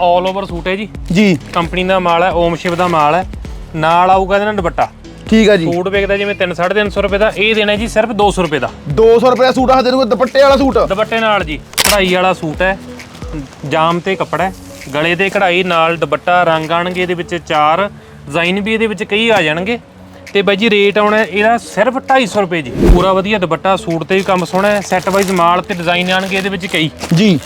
All over suit ਹੈ ਜੀ। ਜੀ। ਕੰਪਨੀ ਦਾ ਮਾਲ ਹੈ ਓਮ ਸ਼ਿਵ ਦਾ ਮਾਲ ਹੈ। ਨਾਲ ਆਊਗਾ ਇਹਦੇ ਨਾਲ ਦੁਪੱਟਾ। ਠੀਕ ਹੈ ਜੀ। ਸੂਟ ਵੇਚਦਾ ਜਿਵੇਂ 3 350 ਰੁਪਏ ਦਾ ਇਹ ਦੇਣਾ ਜੀ ਸਿਰਫ 200 ਰੁਪਏ ਦਾ। 200 ਰੁਪਏ ਦਾ ਸੂਟ ਆ ਦੇ ਦੂੰਗੇ ਦੁਪੱਟੇ ਵਾਲਾ ਸੂਟ? ਦੁਪੱਟੇ ਨਾਲ ਜੀ ਕਢਾਈ ਵਾਲਾ ਸੂਟ ਹੈ ਜਾਮ ਤੇ ਕੱਪੜਾ ਹੈ। ਗਲੇ ਤੇ ਕਢਾਈ ਨਾਲ ਦੁਪੱਟਾ ਰੰਗ ਆਣਗੇ ਇਹਦੇ ਵਿੱਚ ਚਾਰ ਡਿਜ਼ਾਈਨ ਵੀ ਇਹਦੇ ਵਿੱਚ ਕਈ ਆ ਜਾਣਗੇ। ਤੇ ਬਾਈ ਜੀ ਰੇਟ ਆਉਣਾ ਇਹਦਾ ਸਿਰਫ 250 ਰੁਪਏ ਜੀ। ਪੂਰਾ ਵਧੀਆ ਦੁਪੱਟਾ ਸੂਟ ਤੇ ਵੀ ਕੰਮ ਸੋਹਣਾ ਹੈ ਸੈੱਟ ਵਾਈਜ਼ ਮਾਲ ਤੇ ਡਿਜ਼ਾਈਨ ਆਣਗੇ ਇਹਦੇ ਵਿੱਚ ਕਈ। ਜੀ।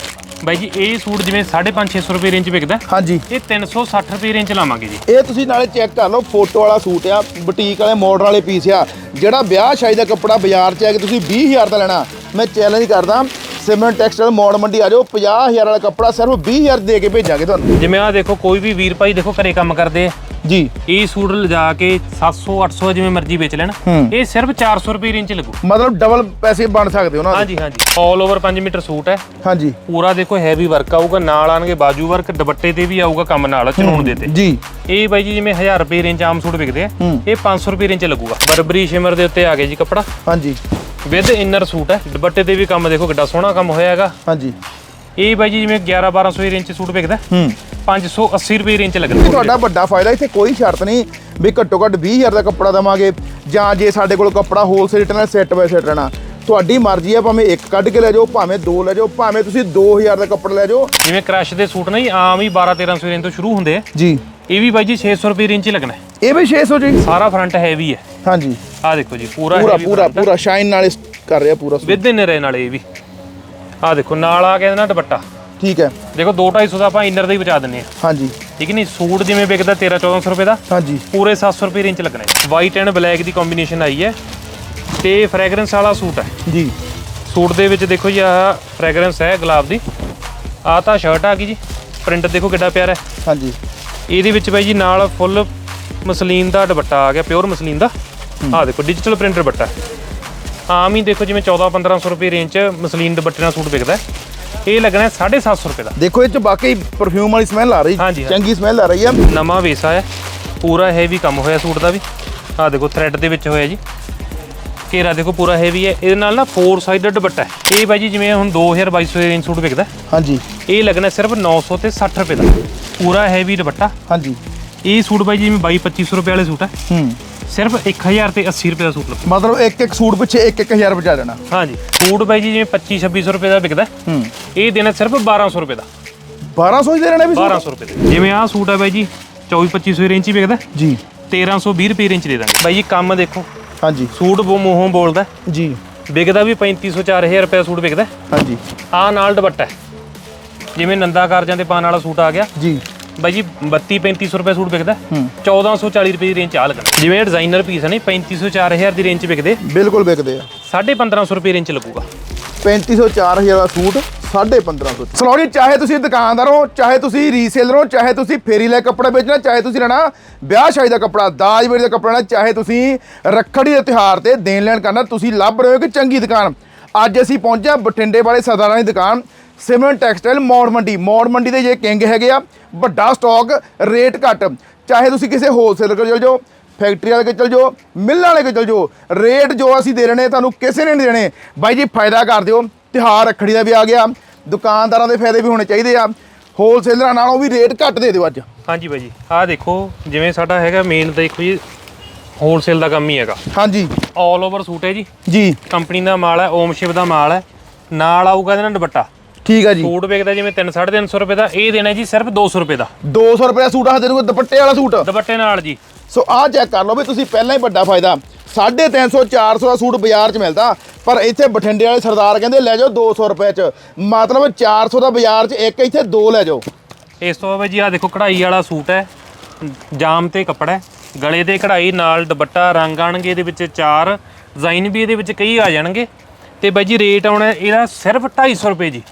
ਬਾਈ ਜੀ ਇਹ ਸੂਟ ਜਿਵੇਂ 550 600 ਰੁਪਏ ਰੇਂਜ ਵਿਕਦਾ। ਹਾਂਜੀ। ਇਹ 360 ਰੁਪਏ ਰੇਂਜ ਲਾਵਾਂਗੇ ਜੀ। ਇਹ ਤੁਸੀਂ ਨਾਲੇ ਚੈੱਕ ਕਰ ਲਓ ਫੋਟੋ ਵਾਲਾ ਸੂਟ ਆ ਬੁਟੀਕ ਵਾਲੇ ਮਾਡਲ ਵਾਲੇ ਪੀਸ ਆ। ਜਿਹੜਾ ਵਿਆਹ ਸ਼ਾਦੀ ਦਾ ਕੱਪੜਾ ਬਾਜ਼ਾਰ 'ਚ ਆ ਕੇ ਤੁਸੀਂ 20000 ਦਾ ਲੈਣਾ। ਮੈਂ ਚੈਲੰਜ ਕਰਦਾ ਸਿਮਰਨ ਟੈਕਸਟਾਈਲ ਮੋੜ ਮੰਡੀ ਆ ਜਾਓ 50000 ਵਾਲਾ ਕੱਪੜਾ ਸਿਰਫ 20000 ਦੇ ਕੇ ਭੇਜਾਂਗੇ ਤੁਹਾਨੂੰ। ਜਿਵੇਂ ਆ ਦੇਖੋ ਕੋਈ ਵੀ ਵੀਰ ਭਾਈ ਦੇਖੋ ਘਰੇ ਕੰਮ ਕਰਦੇ ਆ। ਜੀ। ਇਹ ਸੂਟ ਲਿਜਾ ਕੇ 700 800 ਜਿਵੇਂ ਮਰਜ਼ੀ ਵੇਚ ਲੈਣ। ਇਹ ਸਿਰਫ 400 ਰੁਪਏ ਰੇਂਜ 'ਚ ਲੱਗੂ। ਮਤਲਬ ਡਬਲ ਪੈਸੇ ਬਣ ਸਕਦੇ ਹੋ ਨਾ ਹਾਂਜੀ ਹਾਂਜੀ। ਆਲ ਓਵਰ 5 ਮੀਟਰ ਸੂਟ ਹੈ। ਹਾਂਜੀ। ਪੂਰਾ ਦੇਖੋ ਹੈਵੀ ਵਰਕ ਆਊਗਾ ਨਾਲ ਆਣਗੇ ਬਾਜੂ ਵਰਕ ਦੁਪੱਟੇ ਤੇ ਵੀ ਆਊਗਾ ਕੰਮ ਨਾਲ ਚਨੂਣ ਦੇ ਤੇ। ਜੀ। ਇਹ ਬਾਈ ਜੀ ਜਿਵੇਂ 1000 ਰੁਪਏ ਰੇਂਜ ਆਮ ਸੂਟ ਵਿਕਦੇ ਆ। ਇਹ 500 ਰੁਪਏ ਰੇਂਜ 'ਚ ਲੱਗੂਗਾ। ਬਰਬਰੀ ਸ਼ਿਮਰ ਦੇ ਉੱਤੇ ਆ ਗਿਆ ਜੀ ਕੱਪੜਾ। ਹਾਂਜੀ। ਵਿਦ ਇਨਰ ਸੂਟ ਹੈ। ਦੁਪੱਟੇ ਤੇ ਵੀ ਕੰਮ ਦੇਖੋ ਕਿੱਡਾ ਸੋਹਣਾ ਕੰਮ ਹੋਇਆ ਹੈਗਾ। ਹਾਂਜੀ। ਇਹ ਬਾਈ ਜੀ ਜਿਵੇਂ 11 1200 ਰੇਂਜ 'ਚ ਸੂਟ ਵਿਕਦਾ। ਹੂੰ। 580 ਰੁਪਏ ਰੇਂਜ ਲੱਗਣਾ ਤੁਹਾਡਾ ਵੱਡਾ ਫਾਇਦਾ ਇੱਥੇ ਕੋਈ ਸ਼ਰਤ ਨਹੀਂ ਵੀ ਘੱਟੋ ਘੱਟ 20000 ਦਾ ਕੱਪੜਾ ਦਵਾਂਗੇ ਜਾਂ ਜੇ ਸਾਡੇ ਕੋਲ ਕੱਪੜਾ ਹੋਲਸੇਲ ਰੇਟ ਨਾਲ ਸੈੱਟ ਬਾਈ ਸੈੱਟ ਰਹਿਣਾ। ਤੁਹਾਡੀ ਮਰਜ਼ੀ ਆ ਭਾਵੇਂ ਇੱਕ ਕੱਢ ਕੇ ਲੈ ਜਾਓ ਭਾਵੇਂ ਦੋ ਲੈ ਜਾਓ ਭਾਵੇਂ ਤੁਸੀਂ 2000 ਦਾ ਕੱਪੜਾ ਲੈ ਜਾਓ। ਜਿਵੇਂ ਕ੍ਰਸ਼ ਦੇ ਸੂਟ ਨਹੀਂ ਆਮ ਹੀ 12 1300 ਰੇਂਜ ਤੋਂ ਸ਼ੁਰੂ ਹੁੰਦੇ ਆ। ਜੀ। ਇਹ ਵੀ ਬਾਈ ਜੀ 600 ਰੁਪਏ ਰੇਂਜ 'ਚ ਲੱਗਣਾ। ਇਹ ਵੀ 600 ਜੀ। ਸਾਰਾ ਫਰੰਟ ਹੈਵੀ ਹੈ। ਹਾਂਜੀ। ਆਹ ਦੇਖੋ ਜੀ ਪੂਰਾ ਪੂਰਾ ਪੂਰਾ। ਪੂਰਾ ਸ਼ਾਈਨ ਨਾਲ ਇਸ ਕਰ ਰਿਹਾ ਪੂਰਾ ਸੂਟ। ਵਿਦ ਇਨਰ ਨਾਲ ਇਹ ਵੀ। ਆਹ ਦੇਖੋ ਨਾਲ ਆ ਕੇ ਇਹਦੇ ਦੁਪੱਟਾ। ਠੀਕ ਹੈ। ਦੇਖੋ 2 250 ਦਾ ਆਪਾਂ ਇਨਰ ਦਾ ਹੀ ਬਚਾ ਦਿੰਨੇ ਆ ਹਾਂਜੀ। ਠੀਕ ਨਹੀਂ ਸੂਟ ਜਿਵੇਂ ਵਿਕਦਾ 13 1400 ਰੁਪਏ ਦਾ। ਹਾਂਜੀ। ਪੂਰੇ 700 ਰੁਪਏ ਰੇਂਜ 'ਚ ਲੱਗਣਾ। ਹੈ ਵਾਈਟ ਐਂਡ ਬਲੈਕ ਦੀ ਕੰਬੀਨੇਸ਼ਨ ਆਈ ਹੈ। ਤੇ ਫ੍ਰੈਗਰੈਂਸ ਵਾਲਾ ਸੂਟ ਹੈ। ਜੀ। ਸੂਟ ਦੇ ਵਿੱਚ ਦੇਖੋ ਜੀ ਆਹ ਫ੍ਰੈਗਰੈਂਸ ਹੈ ਗੁਲਾਬ ਦੀ। ਆਹ ਤਾਂ ਸ਼ਰਟ ਆ ਗਈ ਜੀ। ਪ੍ਰਿੰਟ ਦੇਖੋ ਕਿੱਡਾ ਪਿਆਰਾ ਹੈ। ਹਾਂਜੀ। ਇਹਦੇ ਵਿੱਚ ਬਾਈ ਜੀ ਨਾਲ ਫੁੱਲ ਮਸਲੀਨ ਦਾ ਦੁਪੱਟਾ ਆ ਗਿਆ ਪਿਓਰ ਮਸਲੀਨ ਦਾ। ਆਹ ਦੇਖੋ ਡਿਜੀਟਲ ਪ੍ਰਿੰਟ ਦੁਪੱਟਾ। ਆਮ ਹੀ ਦੇਖੋ ਜਿਵੇਂ 14 1500 ਰੁਪਏ ਰੇਂਜ 'ਚ ਮਸਲੀਨ ਦੁਪੱਟੇ ਨਾਲ ਸੂਟ ਵਿਕਦਾ ਹੈ। ਇਹ ਲੱਗਣਾ ਹੈ 750 ਰੁਪਏ ਦਾ। ਦੇਖੋ ਇਹ ਚ ਵਾਕਈ ਪਰਫਿਊਮ ਵਾਲੀ ਸਮੈਲ ਆ ਰਹੀ ਹਾਂਜੀ। ਚੰਗੀ ਸਮੈਲ ਆ ਰਹੀ ਆ। ਨਵਾਂ ਵੇਸਾ ਹੈ। ਪੂਰਾ ਹੈਵੀ ਕੰਮ ਹੋਇਆ ਸੂਟ ਦਾ ਵੀ। ਆਹ ਦੇਖੋ ਥ੍ਰੈਡ ਦੇ ਵਿੱਚ ਹੋਇਆ ਜੀ। ਘੇਰਾ ਦੇਖੋ ਪੂਰਾ ਹੈਵੀ ਹੈ। ਇਹਦੇ ਨਾਲ ਨਾ 4 ਸਾਈਡਡ ਦੁਪੱਟਾ ਹੈ। ਇਹ ਬਾਈ ਜੀ ਜਿਵੇਂ ਹੁਣ 2200 ਦੇ ਰੇਂਜ ਸੂਟ ਵਿਕਦਾ। ਹੈ, ਹਾਂਜੀ। ਇਹ ਲੱਗਣਾ ਸਿਰਫ 900 ਤੇ 60 ਰੁਪਏ ਦਾ। ਪੂਰਾ ਹੈਵੀ ਦੁਪੱਟਾ। ਹਾਂਜੀ। ਇਹ ਸੂਟ ਬਾਈ ਜੀ ਜਿਵੇਂ 22 2500 ਰੁਪਏ ਵਾਲੇ ਸੂਟ ਹੈ ਹੂੰ। ਸਿਰਫ 1000 ਤੇ 80 ਰੁਪਏ ਦਾ ਸੂਟ ਲੱਗੂ। ਮਤਲਬ ਇੱਕ ਇੱਕ ਸੂਟ ਪਿੱਛੇ ਇੱਕ ਇੱਕ ਹਜ਼ਾਰ ਬਚਾ ਦੇਣਾ। ਹਾਂਜੀ। ਸੂਟ ਬਾਈ ਜੀ ਜਿਵੇਂ 25 2600 ਰੁਪਏ ਦਾ ਵਿਕਦਾ। ਹੈ, ਇਹ ਦੇਣਾ ਸਿਰਫ 1200 ਰੁਪਏ ਦਾ। 1200 ਹੀ ਦੇ ਰਹਿਣਾ ਵੀ ਸੂਟ? 1200 ਰੁਪਏ ਦੇ। ਜਿਵੇਂ ਆਹ ਸੂਟ ਹੈ ਬਾਈ ਜੀ 24 2500 ਰੇਂਜ ਹੀ ਵਿਕਦਾ। ਜੀ। 1320 ਰੁਪਏ ਰੇਂਜ ਦੇ ਦਾਂਗੇ। ਬਾਈ ਜੀ ਕੰਮ ਦੇਖੋ। ਹਾਂਜੀ। ਸੂਟ ਬੋ ਮੂੰਹੋਂ ਬੋਲਦਾ। ਜੀ। ਵਿਕਦਾ ਵੀ 3500 4000 ਰੁਪਏ ਦਾ ਸੂਟ ਵਿਕਦਾ। ਹਾਂਜੀ। ਆਹ ਨਾਲ ਦੁਪੱਟਾ। ਜਿਵੇਂ ਨੰਦਾ ਕਾਰਜਾਂ ਤੇ ਪਾਣ ਵਾਲਾ ਸੂਟ ਆ ਗਿਆ। ਜੀ। ਬਾਈ ਜੀ 32 3500 ਰੁਪਏ ਸੂਟ ਵਿਕਦਾ। ਹੈ। ਹੂੰ 1440 ਰੁਪਏ ਦੀ ਰੇਂਜ 'ਚ ਆ ਲੱਗਣਾ ਜਿਵੇਂ ਡਿਜ਼ਾਈਨਰ ਪੀਸ ਨੇ 3500 4000 ਦੀ ਰੇਂਜ 'ਚ ਵਿਕਦੇ। ਬਿਲਕੁਲ ਵਿਕਦੇ ਆ। 1550 ਰੁਪਏ ਰੇਂਜ 'ਚ ਲੱਗੂਗਾ 3500 4000 ਦਾ ਸੂਟ 1550 ਸਲੋਰੀ ਚਾਹੇ ਤੁਸੀਂ ਦੁਕਾਨਦਾਰ ਹੋ ਚਾਹੇ ਤੁਸੀਂ ਰੀਸੇਲਰ ਹੋ ਚਾਹੇ ਤੁਸੀਂ ਫੇਰੀ ਲੈ ਕੱਪੜਾ ਵੇਚਣਾ ਚਾਹੇ ਤੁਸੀਂ ਲੈਣਾ ਵਿਆਹ ਸ਼ਾਦੀ ਦਾ ਕੱਪੜਾ ਦਾਜ ਵੇੜੀ ਦਾ ਕੱਪੜਾ ਲੈਣਾ ਚਾਹੇ ਤੁਸੀਂ ਰੱਖੜੀ ਦੇ ਤਿਉਹਾਰ ਤੇ ਦੇਣ ਲੈਣ ਕਰਨਾ ਤੁਸੀਂ ਲੱਭ ਰਹੇ ਹੋ ਕਿ ਚੰਗੀ ਦੁਕਾਨ। ਅੱਜ ਅਸੀਂ ਪਹੁੰਚੇ ਹਾਂ ਬਠਿੰਡੇ ਵਾਲੇ ਸਰਦਾਰਾਂ ਦੀ ਦੁਕਾਨ ਸਿਮਰਨ ਟੈਕਸਟਾਈਲ ਮੌੜ ਮੰਡੀ। ਮੌੜ ਮੰਡੀ ਦੇ ਜੇ ਕਿੰਗ ਹੈਗੇ ਆ ਵੱਡਾ ਸਟਾਕ ਰੇਟ ਘੱਟ। ਚਾਹੇ ਤੁਸੀਂ ਕਿਸੇ ਹੋਲਸੇਲਰ ਕੋਲ ਚਲ ਜਾਓ ਫੈਕਟਰੀ ਵਾਲੇ ਕੋਲ ਚਲ ਜਾਓ ਮਿੱਲ ਵਾਲੇ ਕੋਲ ਚਲ ਜਾਓ ਰੇਟ ਜੋ ਅਸੀਂ ਦੇ ਰਹੇ ਤੁਹਾਨੂੰ ਕਿਸੇ ਨੇ ਨਹੀਂ ਦੇਣੇ। ਬਾਈ ਜੀ ਫਾਇਦਾ ਕਰ ਦਿਓ। ਤਿਉਹਾਰ ਰੱਖੜੀ ਦਾ ਵੀ ਆ ਗਿਆ। ਦੁਕਾਨਦਾਰਾਂ ਦੇ ਫਾਇਦੇ ਵੀ ਹੋਣੇ ਚਾਹੀਦੇ ਆ। ਹੋਲਸੇਲਰਾਂ ਨਾਲੋਂ ਵੀ ਰੇਟ ਘੱਟ ਦੇ ਦਿਓ ਅੱਜ। ਹਾਂਜੀ ਬਾਈ ਜੀ ਆਹ ਦੇਖੋ ਜਿਵੇਂ ਸਾਡਾ ਹੈਗਾ ਮੇਨ ਦੇਖੋ ਜੀ ਹੋਲਸੇਲ ਦਾ ਕੰਮ ਹੀ ਹੈਗਾ। ਹਾਂਜੀ। ਆਲ ਓਵਰ ਸੂਟ ਹੈ ਜੀ। ਜੀ। ਕੰਪਨੀ ਦਾ ਮਾਲ ਹੈ ਓਮ ਸ਼ਿਵ ਦਾ ਮਾਲ ਹੈ। ਨਾਲ ਆਊਗਾ ਇਹਦੇ ਨਾਲ ਦੁਪੱਟਾ। ਠੀਕ ਆ ਜੀ। ਸੂਟ ਵਿਕਦਾ ਜਿਵੇਂ 3 350 ਰੁਪਏ ਦਾ ਇਹ ਦੇਣਾ ਜੀ ਸਿਰਫ 200 ਰੁਪਏ ਦਾ। 200 ਰੁਪਏ ਦਾ ਸੂਟ ਆ ਦੇ ਦੂੰਗੇ ਦੁਪੱਟੇ ਵਾਲਾ ਸੂਟ। ਦੁਪੱਟੇ ਨਾਲ ਜੀ। ਸੋ ਆਹ ਚੈੱਕ ਕਰ ਲਓ ਵੀ ਤੁਸੀਂ ਪਹਿਲਾਂ ਹੀ ਵੱਡਾ ਫਾਇਦਾ 350 400 ਦਾ ਸੂਟ ਬਾਜ਼ਾਰ 'ਚ ਮਿਲਦਾ ਪਰ ਇੱਥੇ ਬਠਿੰਡੇ ਵਾਲੇ ਸਰਦਾਰ ਕਹਿੰਦੇ ਲੈ ਜਾਓ 200 ਰੁਪਏ 'ਚ। ਮਤਲਬ 400 ਦਾ ਬਾਜ਼ਾਰ 'ਚ ਇੱਕ ਇੱਥੇ ਦੋ ਲੈ ਜਾਓ। ਇਸ ਤੋਂ ਬਾਅਦ ਜੀ ਆਹ ਦੇਖੋ ਕਢਾਈ ਵਾਲਾ ਸੂਟ ਹੈ ਜਾਮ ਤੇ ਕੱਪੜਾ ਹੈ ਗਲੇ ਤੇ ਕਢਾਈ ਨਾਲ ਦੁਪੱਟਾ ਰੰਗ ਆਣਗੇ ਇਹਦੇ ਵਿੱਚ ਚਾਰ ਡਿਜ਼ਾਈਨ ਵੀ ਇਹਦੇ ਵਿੱਚ ਕਈ ਆ ਜਾਣਗੇ। ਤੇ ਬਾਈ ਜੀ ਰੇਟ ਆਉਣਾ ਇਹਦਾ ਸਿਰਫ 250 ਰੁਪਏ ਜੀ।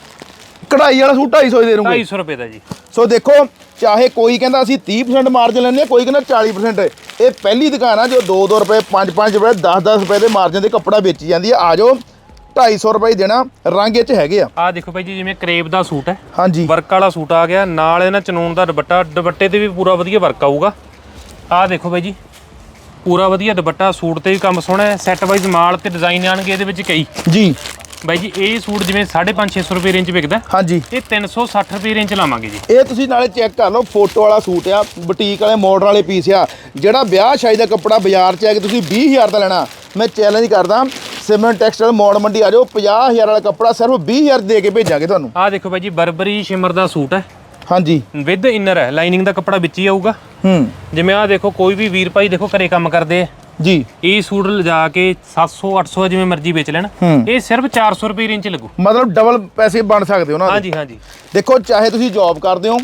ਕਢਾਈ ਵਾਲਾ ਸੂਟ 250 ਦੇ ਦੂੰਗੇ। 250 ਰੁਪਏ ਦਾ ਜੀ। ਸੋ ਦੇਖੋ ਚਾਹੇ ਕੋਈ ਕਹਿੰਦਾ ਅਸੀਂ 30% ਮਾਰਜਨ ਲੈਂਦੇ ਹਾਂ ਕੋਈ ਕਹਿੰਦਾ 40% ਇਹ ਪਹਿਲੀ ਦੁਕਾਨ ਆ ਜੋ 2-2 ਰੁਪਏ 5-5 ਰੁਪਏ 10-10 ਰੁਪਏ ਦੇ ਮਾਰਜਨ ਦੇ ਕੱਪੜਾ ਵੇਚੀ ਜਾਂਦੀ ਆ। ਆ ਜਾਓ 250 ਰੁਪਏ ਦੇਣਾ ਰੰਗ ਇਹ ਚ ਹੈਗੇ ਆ। ਆਹ ਦੇਖੋ ਬਾਈ ਜੀ ਜਿਵੇਂ ਕਰੇਬ ਦਾ ਸੂਟ ਹੈ। ਹਾਂਜੀ। ਵਰਕ ਵਾਲਾ ਸੂਟ ਆ ਗਿਆ ਨਾਲ ਇਹਨਾਂ ਚਨੂਨ ਦਾ ਦੁਪੱਟਾ ਦੁਪੱਟੇ ਤੇ ਵੀ ਪੂਰਾ ਵਧੀਆ ਵਰਕ ਆਊਗਾ। ਆਹ ਦੇਖੋ ਬਾਈ ਜੀ ਪੂਰਾ ਵਧੀਆ ਦੁਪੱਟਾ ਸੂਟ ਤੇ ਵੀ ਕੰਮ ਸੋਹਣਾ ਹੈ ਸੈੱਟ ਵਾਈਜ਼ ਮਾਲ ਤੇ ਡਿਜ਼ਾਈਨ ਆਣਗੇ ਇਹਦੇ ਵਿੱਚ ਕਈ। ਜੀ। ਬਾਈ ਜੀ ਇਹ ਸੂਟ ਜਿਵੇਂ 550 600 ਰੁਪਏ ਰੇਂਜ ਵਿਕਦਾ। ਹਾਂਜੀ। ਇਹ 360 ਰੁਪਏ ਰੇਂਜ ਲਾਵਾਂਗੇ ਜੀ। ਇਹ ਤੁਸੀਂ ਨਾਲੇ ਚੈੱਕ ਕਰ ਲਓ ਫੋਟੋ ਵਾਲਾ ਸੂਟ ਆ ਬੁਟੀਕ ਵਾਲੇ ਮਾਡਲ ਵਾਲੇ ਪੀਸ ਆ। ਜਿਹੜਾ ਵਿਆਹ ਸ਼ਾਦੀ ਦਾ ਕੱਪੜਾ ਬਾਜ਼ਾਰ 'ਚ ਆ ਕੇ ਤੁਸੀਂ 20000 ਦਾ ਲੈਣਾ ਮੈਂ ਚੈਲੰਜ ਕਰਦਾ ਸਿਮਰਨ ਟੈਕਸਟਾਈਲ ਮੋੜ ਮੰਡੀ ਆ ਜਾਓ 50000 ਵਾਲਾ ਕੱਪੜਾ ਸਿਰਫ 20000 ਦੇ ਕੇ ਭੇਜਾਂਗੇ ਤੁਹਾਨੂੰ। ਆਹ ਦੇਖੋ ਬਾਈ ਜੀ ਬਰਬਰੀ ਸ਼ਿਮਰ ਦਾ ਸੂਟ ਹੈ। ਹਾਂਜੀ। ਵਿਦ ਇਨਰ ਹੈ ਲਾਈਨਿੰਗ ਦਾ ਕੱਪੜਾ ਵਿੱਚ ਹੀ ਆਊਗਾ। ਹੂੰ। ਜਿਵੇਂ ਆਹ ਦੇਖੋ ਕੋਈ ਵੀ ਵੀਰ ਭਾਈ ਦੇਖੋ ਘਰੇ ਕੰਮ ਕਰਦੇ ਆ। ਜੀ। ਇਹ ਸੂਟ ਲਿਜਾ ਕੇ 700 800 ਜਿਵੇਂ ਮਰਜ਼ੀ ਵੇਚ ਲੈਣ। ਇਹ ਸਿਰਫ 400 ਰੁਪਏ ਰੇਂਜ ਚ ਲੱਗੂ। ਮਤਲਬ ਡਬਲ ਪੈਸੇ ਬਣ ਸਕਦੇ ਹੋ ਨਾ ਹਾਂਜੀ ਹਾਂਜੀ। ਦੇਖੋ ਚਾਹੇ ਤੁਸੀਂ ਜੌਬ ਕਰਦੇ ਹੋ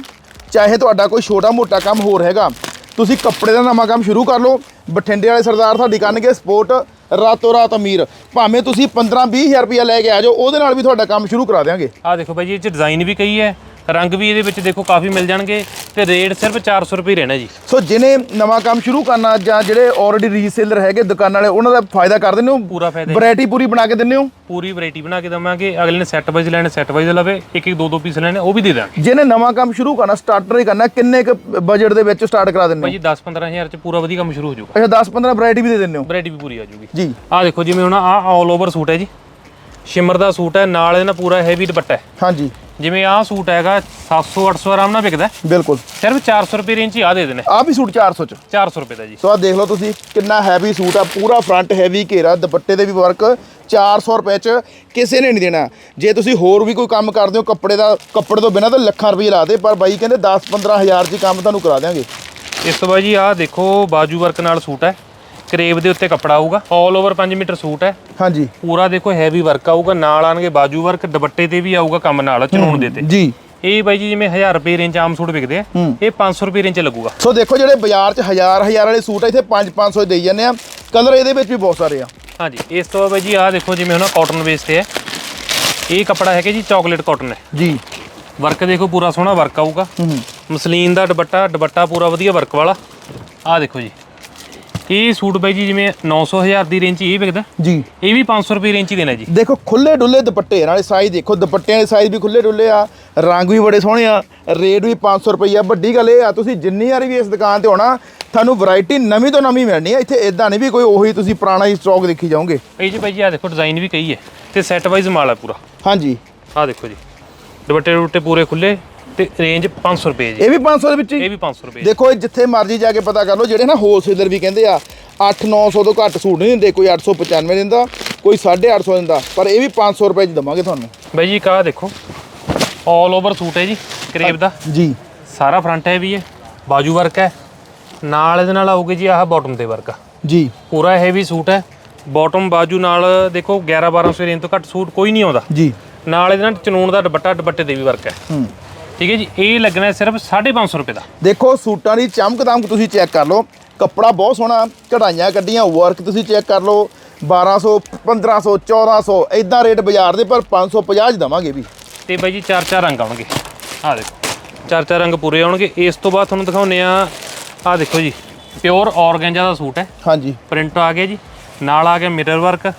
ਚਾਹੇ ਤੁਹਾਡਾ ਕੋਈ ਛੋਟਾ ਮੋਟਾ ਕੰਮ ਹੋਰ ਹੈਗਾ ਤੁਸੀਂ ਕੱਪੜੇ ਦਾ ਨਵਾਂ ਕੰਮ ਸ਼ੁਰੂ ਕਰ ਲਓ। ਬਠਿੰਡੇ ਵਾਲੇ ਸਰਦਾਰ ਤੁਹਾਡੀ ਕਰਨਗੇ ਸਪੋਰਟ ਰਾਤੋਂ ਰਾਤ ਅਮੀਰ। ਭਾਵੇਂ ਤੁਸੀਂ 15 20000 ਰੁਪਇਆ ਲੈ ਕੇ ਆ ਜਾਓ ਉਹਦੇ ਨਾਲ ਵੀ ਤੁਹਾਡਾ ਕੰਮ ਸ਼ੁਰੂ ਕਰਾ ਦੇਵਾਂਗੇ ਆਹ ਦੇਖੋ ਬਾਈ ਜੀ ਇਹ ਚ ਡਿਜ਼ਾਈਨ ਵੀ ਕਈ ਹੈ ਰੰਗ ਵੀ ਇਹਦੇ ਵਿੱਚ ਦੇਖੋ ਕਾਫੀ ਮਿਲ ਜਾਣਗੇ ਤੇ ਰੇਟ ਸਿਰਫ 400 ਰੁਪਏ ਰਹਿਣਾ ਜੀ। ਸੋ ਜਿਹਨੇ ਨਵਾਂ ਕੰਮ ਸ਼ੁਰੂ ਕਰਨਾ ਜਾਂ ਜਿਹੜੇ ਆਲਰੇਡੀ ਰੀਸੇਲਰ ਹੈਗੇ ਦੁਕਾਨ ਵਾਲੇ ਉਹਨਾਂ ਦਾ ਫਾਇਦਾ ਕਰ ਦਿੰਦੇ ਹੋ? ਪੂਰਾ ਫਾਇਦਾ। ਵੈਰਾਈਟੀ ਪੂਰੀ ਬਣਾ ਕੇ ਦਿੰਦੇ ਹੋ? ਪੂਰੀ ਵੈਰਾਈਟੀ ਬਣਾ ਕੇ ਦਵਾਂਗੇ। ਅਗਲੇ ਨੇ ਸੈੱਟ ਵਾਈਜ਼ ਲੈਣੇ ਸੈੱਟ ਵਾਈਜ਼ ਲਵੇ ਇੱਕ ਇੱਕ ਦੋ ਦੋ ਪੀਸ ਲੈਣੇ ਉਹ ਵੀ ਦੇ ਦਾਂਗੇ। ਜਿਹਨੇ ਨਵਾਂ ਕੰਮ ਸ਼ੁਰੂ ਕਰਨਾ ਸਟਾਰਟਰ ਹੀ ਕਰਨਾ ਕਿੰਨੇ ਕੁ ਬਜਟ ਦੇ ਵਿੱਚ ਸਟਾਰਟ ਕਰਾ ਦਿੰਦੇ ਹੋ? ਜੀ 10 15000 ਚ ਪੂਰਾ ਵਧੀਆ ਕੰਮ ਸ਼ੁਰੂ ਹੋ ਜਾਊਗਾ। ਅੱਛਾ 10 15 ਵੈਰਾਈਟੀ ਵੀ ਦੇ ਦਿੰਦੇ ਹੋ? ਵੈਰਾਈਟੀ ਵੀ ਪੂਰੀ ਆ ਜਾਊਗੀ। ਜੀ। ਆਹ ਦੇਖੋ ਜਿਵੇਂ ਹੁਣ ਆਹ ਆਲ ਓਵਰ ਸੂਟ ਹੈ ਜੀ। ਸ਼ਿਮਰ ਦਾ ਸੂਟ ਹੈ ਨਾਲ ਇਹਦੇ ਪੂਰਾ ਹੈਵੀ ਦੁਪੱਟਾ ਹੈ। ਹਾਂਜੀ। ਜਿਵੇਂ ਆਹ ਸੂਟ ਹੈਗਾ 700 800 ਆਰਾਮ ਨਾਲ ਵਿਕਦਾ। ਹੈ। ਬਿਲਕੁਲ। ਸਿਰਫ 400 ਰੁਪਏ ਰੇਂਜ ਹੀ ਆ ਦੇ ਦੇਣੇ। ਆ ਵੀ ਸੂਟ 400 ਚ। 400 ਰੁਪਏ ਦਾ ਜੀ। ਸੋ ਆ ਦੇਖ ਲਓ ਤੁਸੀਂ ਕਿੰਨਾ ਹੈਵੀ ਸੂਟ ਆ ਪੂਰਾ ਫਰੰਟ ਹੈਵੀ ਘੇਰਾ ਦੁਪੱਟੇ ਦੇ ਵੀ ਵਰਕ 400 ਰੁਪਏ ਚ ਕਿਸੇ ਨੇ ਨਹੀਂ ਦੇਣਾ। ਜੇ ਤੁਸੀਂ ਹੋਰ ਵੀ ਕੋਈ ਕੰਮ ਕਰਦੇ ਹੋ ਕੱਪੜੇ ਦਾ ਕੱਪੜੇ ਤੋਂ ਬਿਨਾਂ ਤਾਂ ਲੱਖਾਂ ਰੁਪਏ ਲਾਦੇ ਪਰ ਬਾਈ ਕਹਿੰਦੇ 10 15000 ਚ ਹੀ ਕੰਮ ਤੁਹਾਨੂੰ ਕਰਾ ਦੇਵਾਂਗੇ ਇਸ ਤੋਂ ਬਾਅਦ ਜੀ ਆਹ ਦੇਖੋ ਬਾਜੂ ਵਰਕ ਨਾਲ ਸੂਟ ਹੈ। ਕਰੇਬ ਦੇ ਉੱਤੇ ਕੱਪੜਾ ਆਊਗਾ। ਆਲ ਓਵਰ 5 ਮੀਟਰ ਸੂਟ ਹੈ। ਹਾਂਜੀ। ਪੂਰਾ ਦੇਖੋ ਹੈਵੀ ਵਰਕ ਆਊਗਾ ਨਾਲ ਆਣਗੇ ਬਾਜੂ ਵਰਕ ਦੁਪੱਟੇ ਤੇ ਵੀ ਆਊਗਾ ਕੰਮ ਨਾਲ ਚਨੂਣ ਦੇ ਤੇ। ਜੀ। ਇਹ ਬਾਈ ਜੀ ਜਿਵੇਂ 1000 ਰੁਪਏ ਰੇਂਜ ਆਮ ਸੂਟ ਵਿਕਦੇ ਆ। ਇਹ 500 ਰੁਪਏ ਰੇਂਜ ਲੱਗੂਗਾ। ਸੋ ਦੇਖੋ ਜਿਹੜੇ ਬਾਜ਼ਾਰ 'ਚ ਹਜ਼ਾਰ ਹਜ਼ਾਰ ਵਾਲੇ ਸੂਟ ਆ ਇੱਥੇ 5 500 ਦੇਈ ਜਾਂਦੇ ਆ। ਕਲਰ ਇਹਦੇ ਵਿੱਚ ਵੀ ਬਹੁਤ ਸਾਰੇ ਆ। ਹਾਂਜੀ ਇਸ ਤੋਂ ਬਾਈ ਜੀ ਆਹ ਦੇਖੋ ਜਿਵੇਂ ਹੁਣ ਕਾਟਨ ਬੇਸ ਤੇ ਹੈ। ਇਹ ਕੱਪੜਾ ਹੈਗਾ ਜੀ ਚਾਕਲੇਟ ਕਾਟਨ ਹੈ। ਜੀ। ਵਰਕ ਦੇਖੋ ਪੂਰਾ ਸੋਹਣਾ ਵਰਕ ਆਊਗਾ। ਮਸਲੀਨ ਦਾ ਦੁਪੱਟਾ ਦੁਪੱਟਾ ਪੂਰਾ ਵਧੀਆ ਵਰਕ ਵਾਲਾ। ਆਹ ਦੇਖੋ ਜੀ। ਇਹ ਸੂਟ ਬਾਈ ਜੀ ਜਿਵੇਂ 900 ਹਜ਼ਾਰ ਦੀ ਰੇਂਜ 'ਚ ਇਹ ਵਿਕਦਾ? ਜੀ। ਇਹ ਵੀ 500 ਰੁਪਏ ਰੇਂਜ 'ਚ ਹੀ ਦੇਣਾ ਜੀ। ਦੇਖੋ ਖੁੱਲੇ ਡੁੱਲੇ ਦੁਪੱਟੇ ਨਾਲੇ ਸਾਈਜ਼ ਦੇਖੋ ਦੁਪੱਟਿਆਂ ਦੇ ਸਾਈਜ਼ ਵੀ ਖੁੱਲੇ ਡੁੱਲੇ ਆ ਰੰਗ ਵੀ ਬੜੇ ਸੋਹਣੇ ਆ ਰੇਟ ਵੀ 500 ਰੁਪਈਆ ਵੱਡੀ ਗੱਲ ਇਹ ਆ ਤੁਸੀਂ ਜਿੰਨੀ ਵਾਰੀ ਵੀ ਇਸ ਦੁਕਾਨ ਤੇ ਆਉਣਾ ਤੁਹਾਨੂੰ ਵੈਰਾਈਟੀ ਨਵੀਂ ਤੋਂ ਨਵੀਂ ਮਿਲਣੀ ਆ। ਇੱਥੇ ਇਦਾਂ ਨਹੀਂ ਵੀ ਕੋਈ ਉਹੀ ਤੁਸੀਂ ਪੁਰਾਣਾ ਹੀ ਸਟਾਕ ਦੇਖੀ ਜਾਓਗੇ। ਇਹ ਜੀ ਬਾਈ ਜੀ ਆਹ ਦੇਖੋ ਡਿਜ਼ਾਈਨ ਵੀ ਕਈ ਹੈ ਤੇ ਸੈੱਟ ਵਾਈਜ਼ ਮਾਲ ਹੈ ਪੂਰਾ। ਹਾਂਜੀ। ਆਹ ਦੇਖੋ ਜੀ ਦੁਪੱਟੇ ਦੁਪੱਟੇ ਪੂਰੇ ਖੁੱਲੇ ਤੇ ਰੇਂਜ 500 ਰੁਪਏ ਜੀ। ਇਹ ਵੀ 500 ਦੇ ਵਿੱਚ ਹੀ? ਇਹ ਵੀ 500 ਰੁਪਏ ਦੇਖੋ ਇਹ ਜਿੱਥੇ ਮਰਜ਼ੀ ਜਾ ਕੇ ਪਤਾ ਕਰ ਲਓ ਜਿਹੜੇ ਨਾ ਹੋਲਸੇਲਰ ਵੀ ਕਹਿੰਦੇ ਆ 8-900 ਤੋਂ ਘੱਟ ਸੂਟ ਨਹੀਂ ਦਿੰਦੇ ਕੋਈ 895 ਦਿੰਦਾ ਕੋਈ 850 ਦਿੰਦਾ ਪਰ ਇਹ ਵੀ 500 ਰੁਪਏ ਚ ਦਵਾਂਗੇ ਤੁਹਾਨੂੰ। ਬਾਈ ਜੀ ਕਾ ਦੇਖੋ ਆਲ ਓਵਰ ਸੂਟ ਹੈ ਜੀ ਕਰੇਬ ਦਾ। ਜੀ। ਸਾਰਾ ਫਰੰਟ ਹੈ ਵੀ ਹੈ ਬਾਜੂ ਵਰਕ ਹੈ। ਨਾਲ ਇਹਦੇ ਨਾਲ ਆਊਗੀ ਜੀ ਆਹ ਬਾਟਮ ਤੇ ਵਰਕ ਜੀ। ਪੂਰਾ ਹੈਵੀ ਸੂਟ ਹੈ। ਬਾਟਮ ਬਾਜੂ ਨਾਲ ਦੇਖੋ 11 1200 ਰੇਂਜ ਤੋਂ ਘੱਟ ਸੂਟ ਕੋਈ ਨਹੀਂ ਆਉਂਦਾ। ਜੀ। ਨਾਲ ਇਹਦੇ ਨਾਲ ਚਨੂਨ ਦਾ ਦੁਪੱਟਾ ਦੁਪੱਟੇ ਤੇ ਵੀ ਵਰਕ ਹੈ। ਹੂੰ। ਠੀਕ ਹੈ ਜੀ ਇਹ ਲੱਗਣਾ ਸਿਰਫ 550 ਰੁਪਏ ਦਾ। ਦੇਖੋ ਸੂਟਾਂ ਦੀ ਚਮਕ ਦਮਕ ਤੁਸੀਂ ਚੈੱਕ ਕਰ ਲਓ। ਕੱਪੜਾ ਬਹੁਤ ਸੋਹਣਾ ਕਢਾਈਆਂ ਕੱਢੀਆਂ ਵਰਕ ਤੁਸੀਂ ਚੈੱਕ ਕਰ ਲਓ। 1200 1500 1400 ਇਦਾਂ ਰੇਟ ਬਾਜ਼ਾਰ ਦੇ ਪਰ 550 ਚ ਦਵਾਂਗੇ ਵੀ। ਤੇ ਬਾਈ ਜੀ ਚਾਰ ਚਾਰ ਰੰਗ ਆਉਣਗੇ। ਆਹ ਦੇਖੋ ਚਾਰ ਚਾਰ ਰੰਗ ਪੂਰੇ ਆਉਣਗੇ। ਇਸ ਤੋਂ ਬਾਅਦ ਤੁਹਾਨੂੰ ਦਿਖਾਉਨੇ ਆ ਆਹ ਦੇਖੋ ਜੀ ਪਿਓਰ ਔਰਗੈਂਜਾ ਦਾ ਸੂਟ ਹੈ। ਹਾਂਜੀ। ਪ੍ਰਿੰਟ ਆ ਗਿਆ ਜੀ ਨਾਲ ਆ ਗਿਆ ਮਿਰਰ ਵਰਕ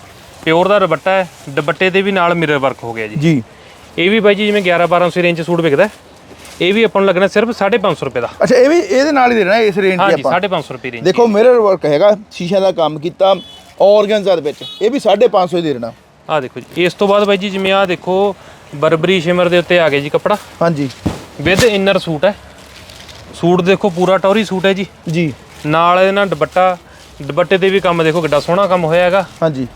ਪਿਓਰ ਦਾ ਦੁਪੱਟਾ ਹੈ ਦੁਪੱਟੇ ਤੇ ਵੀ ਨਾਲ ਮਿਰਰ ਵਰਕ ਹੋ ਗਿਆ ਜੀ। ਜੀ। ਇਹ ਵੀ ਬਾਈ ਜੀ ਜਿਵੇਂ 11 1200 ਰੇਂਜ ਸੂਟ ਵਿਕਦਾ ਹੈ, ਇਹ ਵੀ ਆਪਾਂ ਨੂੰ ਲੱਗਣਾ ਸਿਰਫ 550 ਰੁਪਏ ਦਾ। ਅੱਛਾ ਇਹ ਵੀ ਇਹਦੇ ਨਾਲ ਹੀ ਦੇਣਾ ਇਸ ਰੇਂਜ 'ਚ ਹਾਂਜੀ ਆਪਾਂ। 550 ਰੁਪਏ ਰੇਂਜ ਦੇਖੋ ਮਿਰਰ ਵਰਕ ਹੈਗਾ ਸ਼ੀਸ਼ਿਆਂ ਦਾ ਕੰਮ ਕੀਤਾ ਔਰਗੈਂਜ਼ਾ ਦੇ ਵਿੱਚ। ਇਹ ਵੀ 550 ਦੇ ਦੇਣਾ। ਆਹ ਦੇਖੋ ਜੀ ਇਸ ਤੋਂ ਬਾਅਦ ਬਾਈ ਜੀ ਜਿਵੇਂ ਆਹ ਦੇਖੋ ਬਰਬਰੀ ਸ਼ਿਮਰ ਦੇ ਉੱਤੇ ਆ ਗਿਆ ਜੀ ਕੱਪੜਾ। ਹਾਂਜੀ। ਵਿਦ ਇਨਰ ਸੂਟ ਹੈ। ਸੂਟ ਦੇਖੋ ਪੂਰਾ ਟੌਰੀ ਸੂਟ ਹੈ ਜੀ। ਜੀ। ਨਾਲ ਇਹਦੇ ਨਾਲ ਦੁਪੱਟਾ ਦੁਪੱਟੇ ਤੇ ਵੀ ਕੰਮ ਦੇਖੋ ਕਿੱਡਾ ਸੋਹਣਾ ਕੰਮ ਹੋਇਆ ਹੈਗਾ। ਹਾਂਜੀ।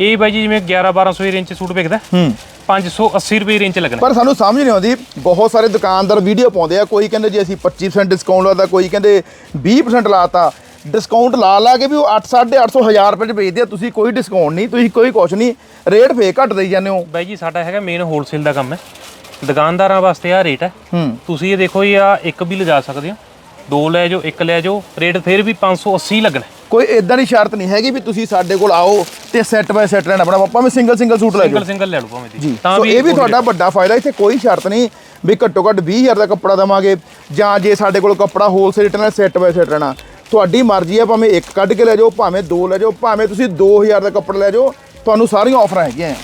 ਇਹ ਬਾਈ ਜੀ ਜਿਵੇਂ 11 1200 ਰੇਂਜ 'ਚ ਸੂਟ ਵਿਕਦਾ। ਹੂੰ। 580 ਰੁਪਏ ਰੇਂਜ 'ਚ ਲੱਗਣਾ। ਪਰ ਸਾਨੂੰ ਸਮਝ ਨਹੀਂ ਆਉਂਦੀ ਬਹੁਤ ਸਾਰੇ ਦੁਕਾਨਦਾਰ ਵੀਡੀਓ ਪਾਉਂਦੇ ਆ ਕੋਈ ਕਹਿੰਦੇ ਜੀ ਅਸੀਂ 25% ਡਿਸਕਾਊਂਟ ਲਾਤਾ ਕੋਈ ਕਹਿੰਦੇ 20% ਲਾਤਾ। ਡਿਸਕਾਊਂਟ ਲਾ ਲਾ ਕੇ ਵੀ ਉਹ 8 850 ਹਜ਼ਾਰ ਰੁਪਏ ਚ ਵੇਚਦੇ ਆ ਤੁਸੀਂ ਕੋਈ ਡਿਸਕਾਊਂਟ ਨਹੀਂ ਤੁਸੀਂ ਕੋਈ ਕੁਛ ਨਹੀਂ ਰੇਟ ਫੇਕ ਘੱਟ ਦੇਈ ਜਾਂਦੇ ਹੋ। ਬਾਈ ਜੀ ਸਾਡਾ ਹੈਗਾ ਮੇਨ ਹੋਲਸੇਲ ਦਾ ਕੰਮ ਹੈ। ਦੁਕਾਨਦਾਰਾਂ ਵਾਸਤੇ ਆ ਰੇਟ ਹੈ। ਹੂੰ। ਤੁਸੀਂ ਇਹ ਦੇਖੋ ਇਹ ਆ ਇੱਕ ਵੀ ਲਿਜਾ ਸਕਦੇ ਹੋ। ਦੋ ਲੈ ਜਾਓ ਇੱਕ ਲੈ ਜਾਓ ਰੇਟ ਫਿਰ ਵੀ 580 ਲੱਗਣਾ ਕੋਈ ਇਦਾਂ ਦੀ ਸ਼ਰਤ ਨਹੀਂ ਹੈਗੀ ਵੀ ਤੁਸੀਂ ਸਾਡੇ ਕੋਲ ਆਓ ਤੇ ਸੈੱਟ ਬਾਈ ਸੈੱਟ ਲੈਣਾ ਆਪਣਾ ਆਪਾਂ ਵੀ ਸਿੰਗਲ ਸਿੰਗਲ ਸੂਟ ਲੈ ਜਾਓ। ਸਿੰਗਲ ਸਿੰਗਲ ਲੈ ਲਓ ਭਾਵੇਂ ਜੀ। ਸੋ ਇਹ ਵੀ ਤੁਹਾਡਾ ਵੱਡਾ ਫਾਇਦਾ ਇੱਥੇ ਕੋਈ ਸ਼ਰਤ ਨਹੀਂ ਵੀ ਘੱਟੋ ਘੱਟ 20000 ਦਾ ਕੱਪੜਾ ਦਵਾਂਗੇ ਜਾਂ ਜੇ ਸਾਡੇ ਕੋਲ ਕੱਪੜਾ ਹੋਲਸੇਲ ਰੇਟ ਨਾਲ ਸੈੱਟ ਬਾਈ ਸੈੱਟ ਲੈਣਾ ਤੁਹਾਡੀ ਮਰਜ਼ੀ ਹੈ ਭਾਵੇਂ ਇੱਕ ਕੱਢ ਕੇ ਲੈ ਜਾਓ ਭਾਵੇਂ ਦੋ ਲੈ ਜਾਓ ਭਾਵੇਂ ਤੁਸੀਂ 2000 ਦਾ ਕੱਪੜਾ ਲੈ ਜਾਓ ਤੁਹਾਨੂੰ ਸਾਰੀਆਂ ਆਫਰਾਂ ਹੈਗੀਆਂ।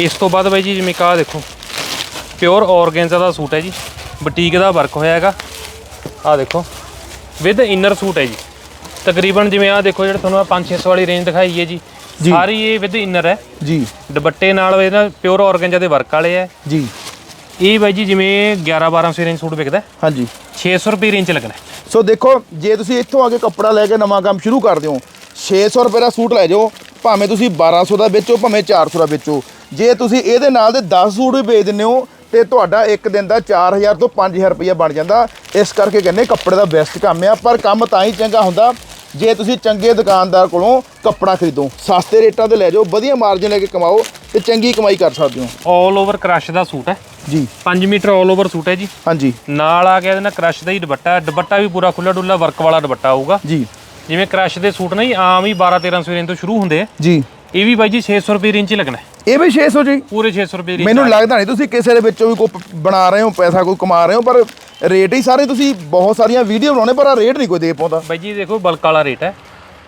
ਇਸ ਤੋਂ ਬਾਅਦ ਬਾਈ ਜੀ ਜਿਵੇਂ ਕਾ ਦੇਖੋ ਪਿਓਰ ਔਰਗੈਂਜ਼ਾ ਦਾ ਸੂਟ ਹੈ ਜੀ। ਬੁਟੀਕ ਦਾ ਵਰਕ ਹੋਇਆ ਹੈਗਾ। ਆ ਦੇਖੋ। ਵਿਦ ਇਨਰ ਸੂਟ ਹੈ ਜੀ। ਤਕਰੀਬਨ ਜਿਵੇਂ ਆ ਦੇਖੋ ਜਿਹੜਾ ਤੁਹਾਨੂੰ 5-600 ਵਾਲੀ ਰੇਂਜ ਦਿਖਾਈ ਹੈ ਜੀ। ਸਾਰੀ ਇਹ ਵਿਦ ਇਨਰ ਹੈ। ਜੀ। ਦੁਪੱਟੇ ਨਾਲ ਇਹਦਾ ਪਿਓਰ ਆਰਗੈਂਜਾ ਦੇ ਵਰਕ ਵਾਲੇ ਹੈ। ਜੀ। ਇਹ ਬਾਈ ਜੀ ਜਿਵੇਂ 11 1200 ਰੇਂਜ ਸੂਟ ਵਿਕਦਾ ਹਾਂਜੀ। 600 ਰੁਪਏ ਰੇਂਜ ਚ ਲੱਗਣਾ। ਸੋ ਦੇਖੋ ਜੇ ਤੁਸੀਂ ਇੱਥੋਂ ਆ ਕੇ ਕੱਪੜਾ ਲੈ ਕੇ ਨਵਾਂ ਕੰਮ ਸ਼ੁਰੂ ਕਰਦੇ ਹੋ 600 ਰੁਪਏ ਦਾ ਸੂਟ ਲੈ ਜਾਓ ਭਾਵੇਂ ਤੁਸੀਂ 1200 ਦਾ ਵੇਚੋ ਭਾਵੇਂ 400 ਦਾ ਵੇਚੋ। ਜੇ ਤੁਸੀਂ ਇਹਦੇ ਨਾਲ ਦੇ 10 ਸੂਟ ਵੀ ਵੇਚ ਦਿੰਦੇ ਹੋ ਤੇ ਤੁਹਾਡਾ ਇੱਕ ਦਿਨ ਦਾ 4000 ਤੋਂ 5000 ਰੁਪਏ ਬਣ ਜਾਂਦਾ। ਇਸ ਕਰਕੇ ਕਹਿੰਦੇ ਕੱਪੜੇ ਦਾ ਬੈਸਟ ਕੰਮ ਆ ਪਰ ਕੰਮ ਤਾਂ ਹੀ ਚੰਗਾ ਹੁੰਦਾ। ਜੇ ਤੁਸੀਂ ਚੰਗੇ ਦੁਕਾਨਦਾਰ ਕੋਲੋਂ ਕੱਪੜਾ ਖਰੀਦੋ ਸਸਤੇ ਰੇਟਾਂ ਤੇ ਲੈ ਜਾਓ ਵਧੀਆ ਮਾਰਜਨ ਲੈ ਕੇ ਕਮਾਓ ਤੇ ਚੰਗੀ ਕਮਾਈ ਕਰ ਸਕਦੇ ਹੋ। ਆਲ ਓਵਰ ਕ੍ਰਸ਼ ਦਾ ਸੂਟ ਹੈ। ਜੀ। 5 ਮੀਟਰ ਆਲ ਓਵਰ ਸੂਟ ਹੈ ਜੀ। ਹਾਂਜੀ। ਨਾਲ ਆ ਗਿਆ ਇਹਦੇ ਨਾਲ ਕ੍ਰਸ਼ ਦਾ ਹੀ ਦੁਪੱਟਾ ਦੁਪੱਟਾ ਵੀ ਪੂਰਾ ਖੁੱਲਾ ਡੁੱਲਾ ਵਰਕ ਵਾਲਾ ਦੁਪੱਟਾ ਆਊਗਾ ਜੀ। ਜਿਵੇਂ ਕ੍ਰਸ਼ ਦੇ ਸੂਟ ਨਹੀਂ ਆਮ ਹੀ 12 1300 ਰੇਂਜ ਤੋਂ ਸ਼ੁਰੂ ਹੁੰਦੇ ਆ। ਜੀ। ਇਹ ਵੀ ਬਾਈ ਜੀ 600 ਰੁਪਏ ਰੇਂਜ 'ਚ ਹੀ ਲੱਗਣਾ ਹੈ। ਇਹ ਵੀ 600 ਜੀ? ਪੂਰੇ 600 ਰੁਪਏ ਰੇਂਜ ਮੈਨੂੰ ਲੱਗਦਾ ਨਹੀਂ ਤੁਸੀਂ ਕਿਸੇ ਦੇ ਵਿੱਚੋਂ ਵੀ ਕੋਈ ਪ- ਬਣਾ ਰਹੇ ਹੋ ਪੈਸਾ ਕੋਈ ਕਮਾ ਰਹੇ ਹੋ ਪਰ ਰੇਟ ਹੀ ਸਾਰੇ ਤੁਸੀਂ ਬਹੁਤ ਸਾਰੀਆਂ ਵੀਡੀਓ ਬਣਾਉਣੇ ਪਰ ਆ ਰੇਟ ਨਹੀਂ ਕੋਈ ਦੇ ਪਾਉਂਦਾ। ਬਾਈ ਜੀ ਦੇਖੋ ਬਲਕ ਵਾਲਾ ਰੇਟ ਹੈ।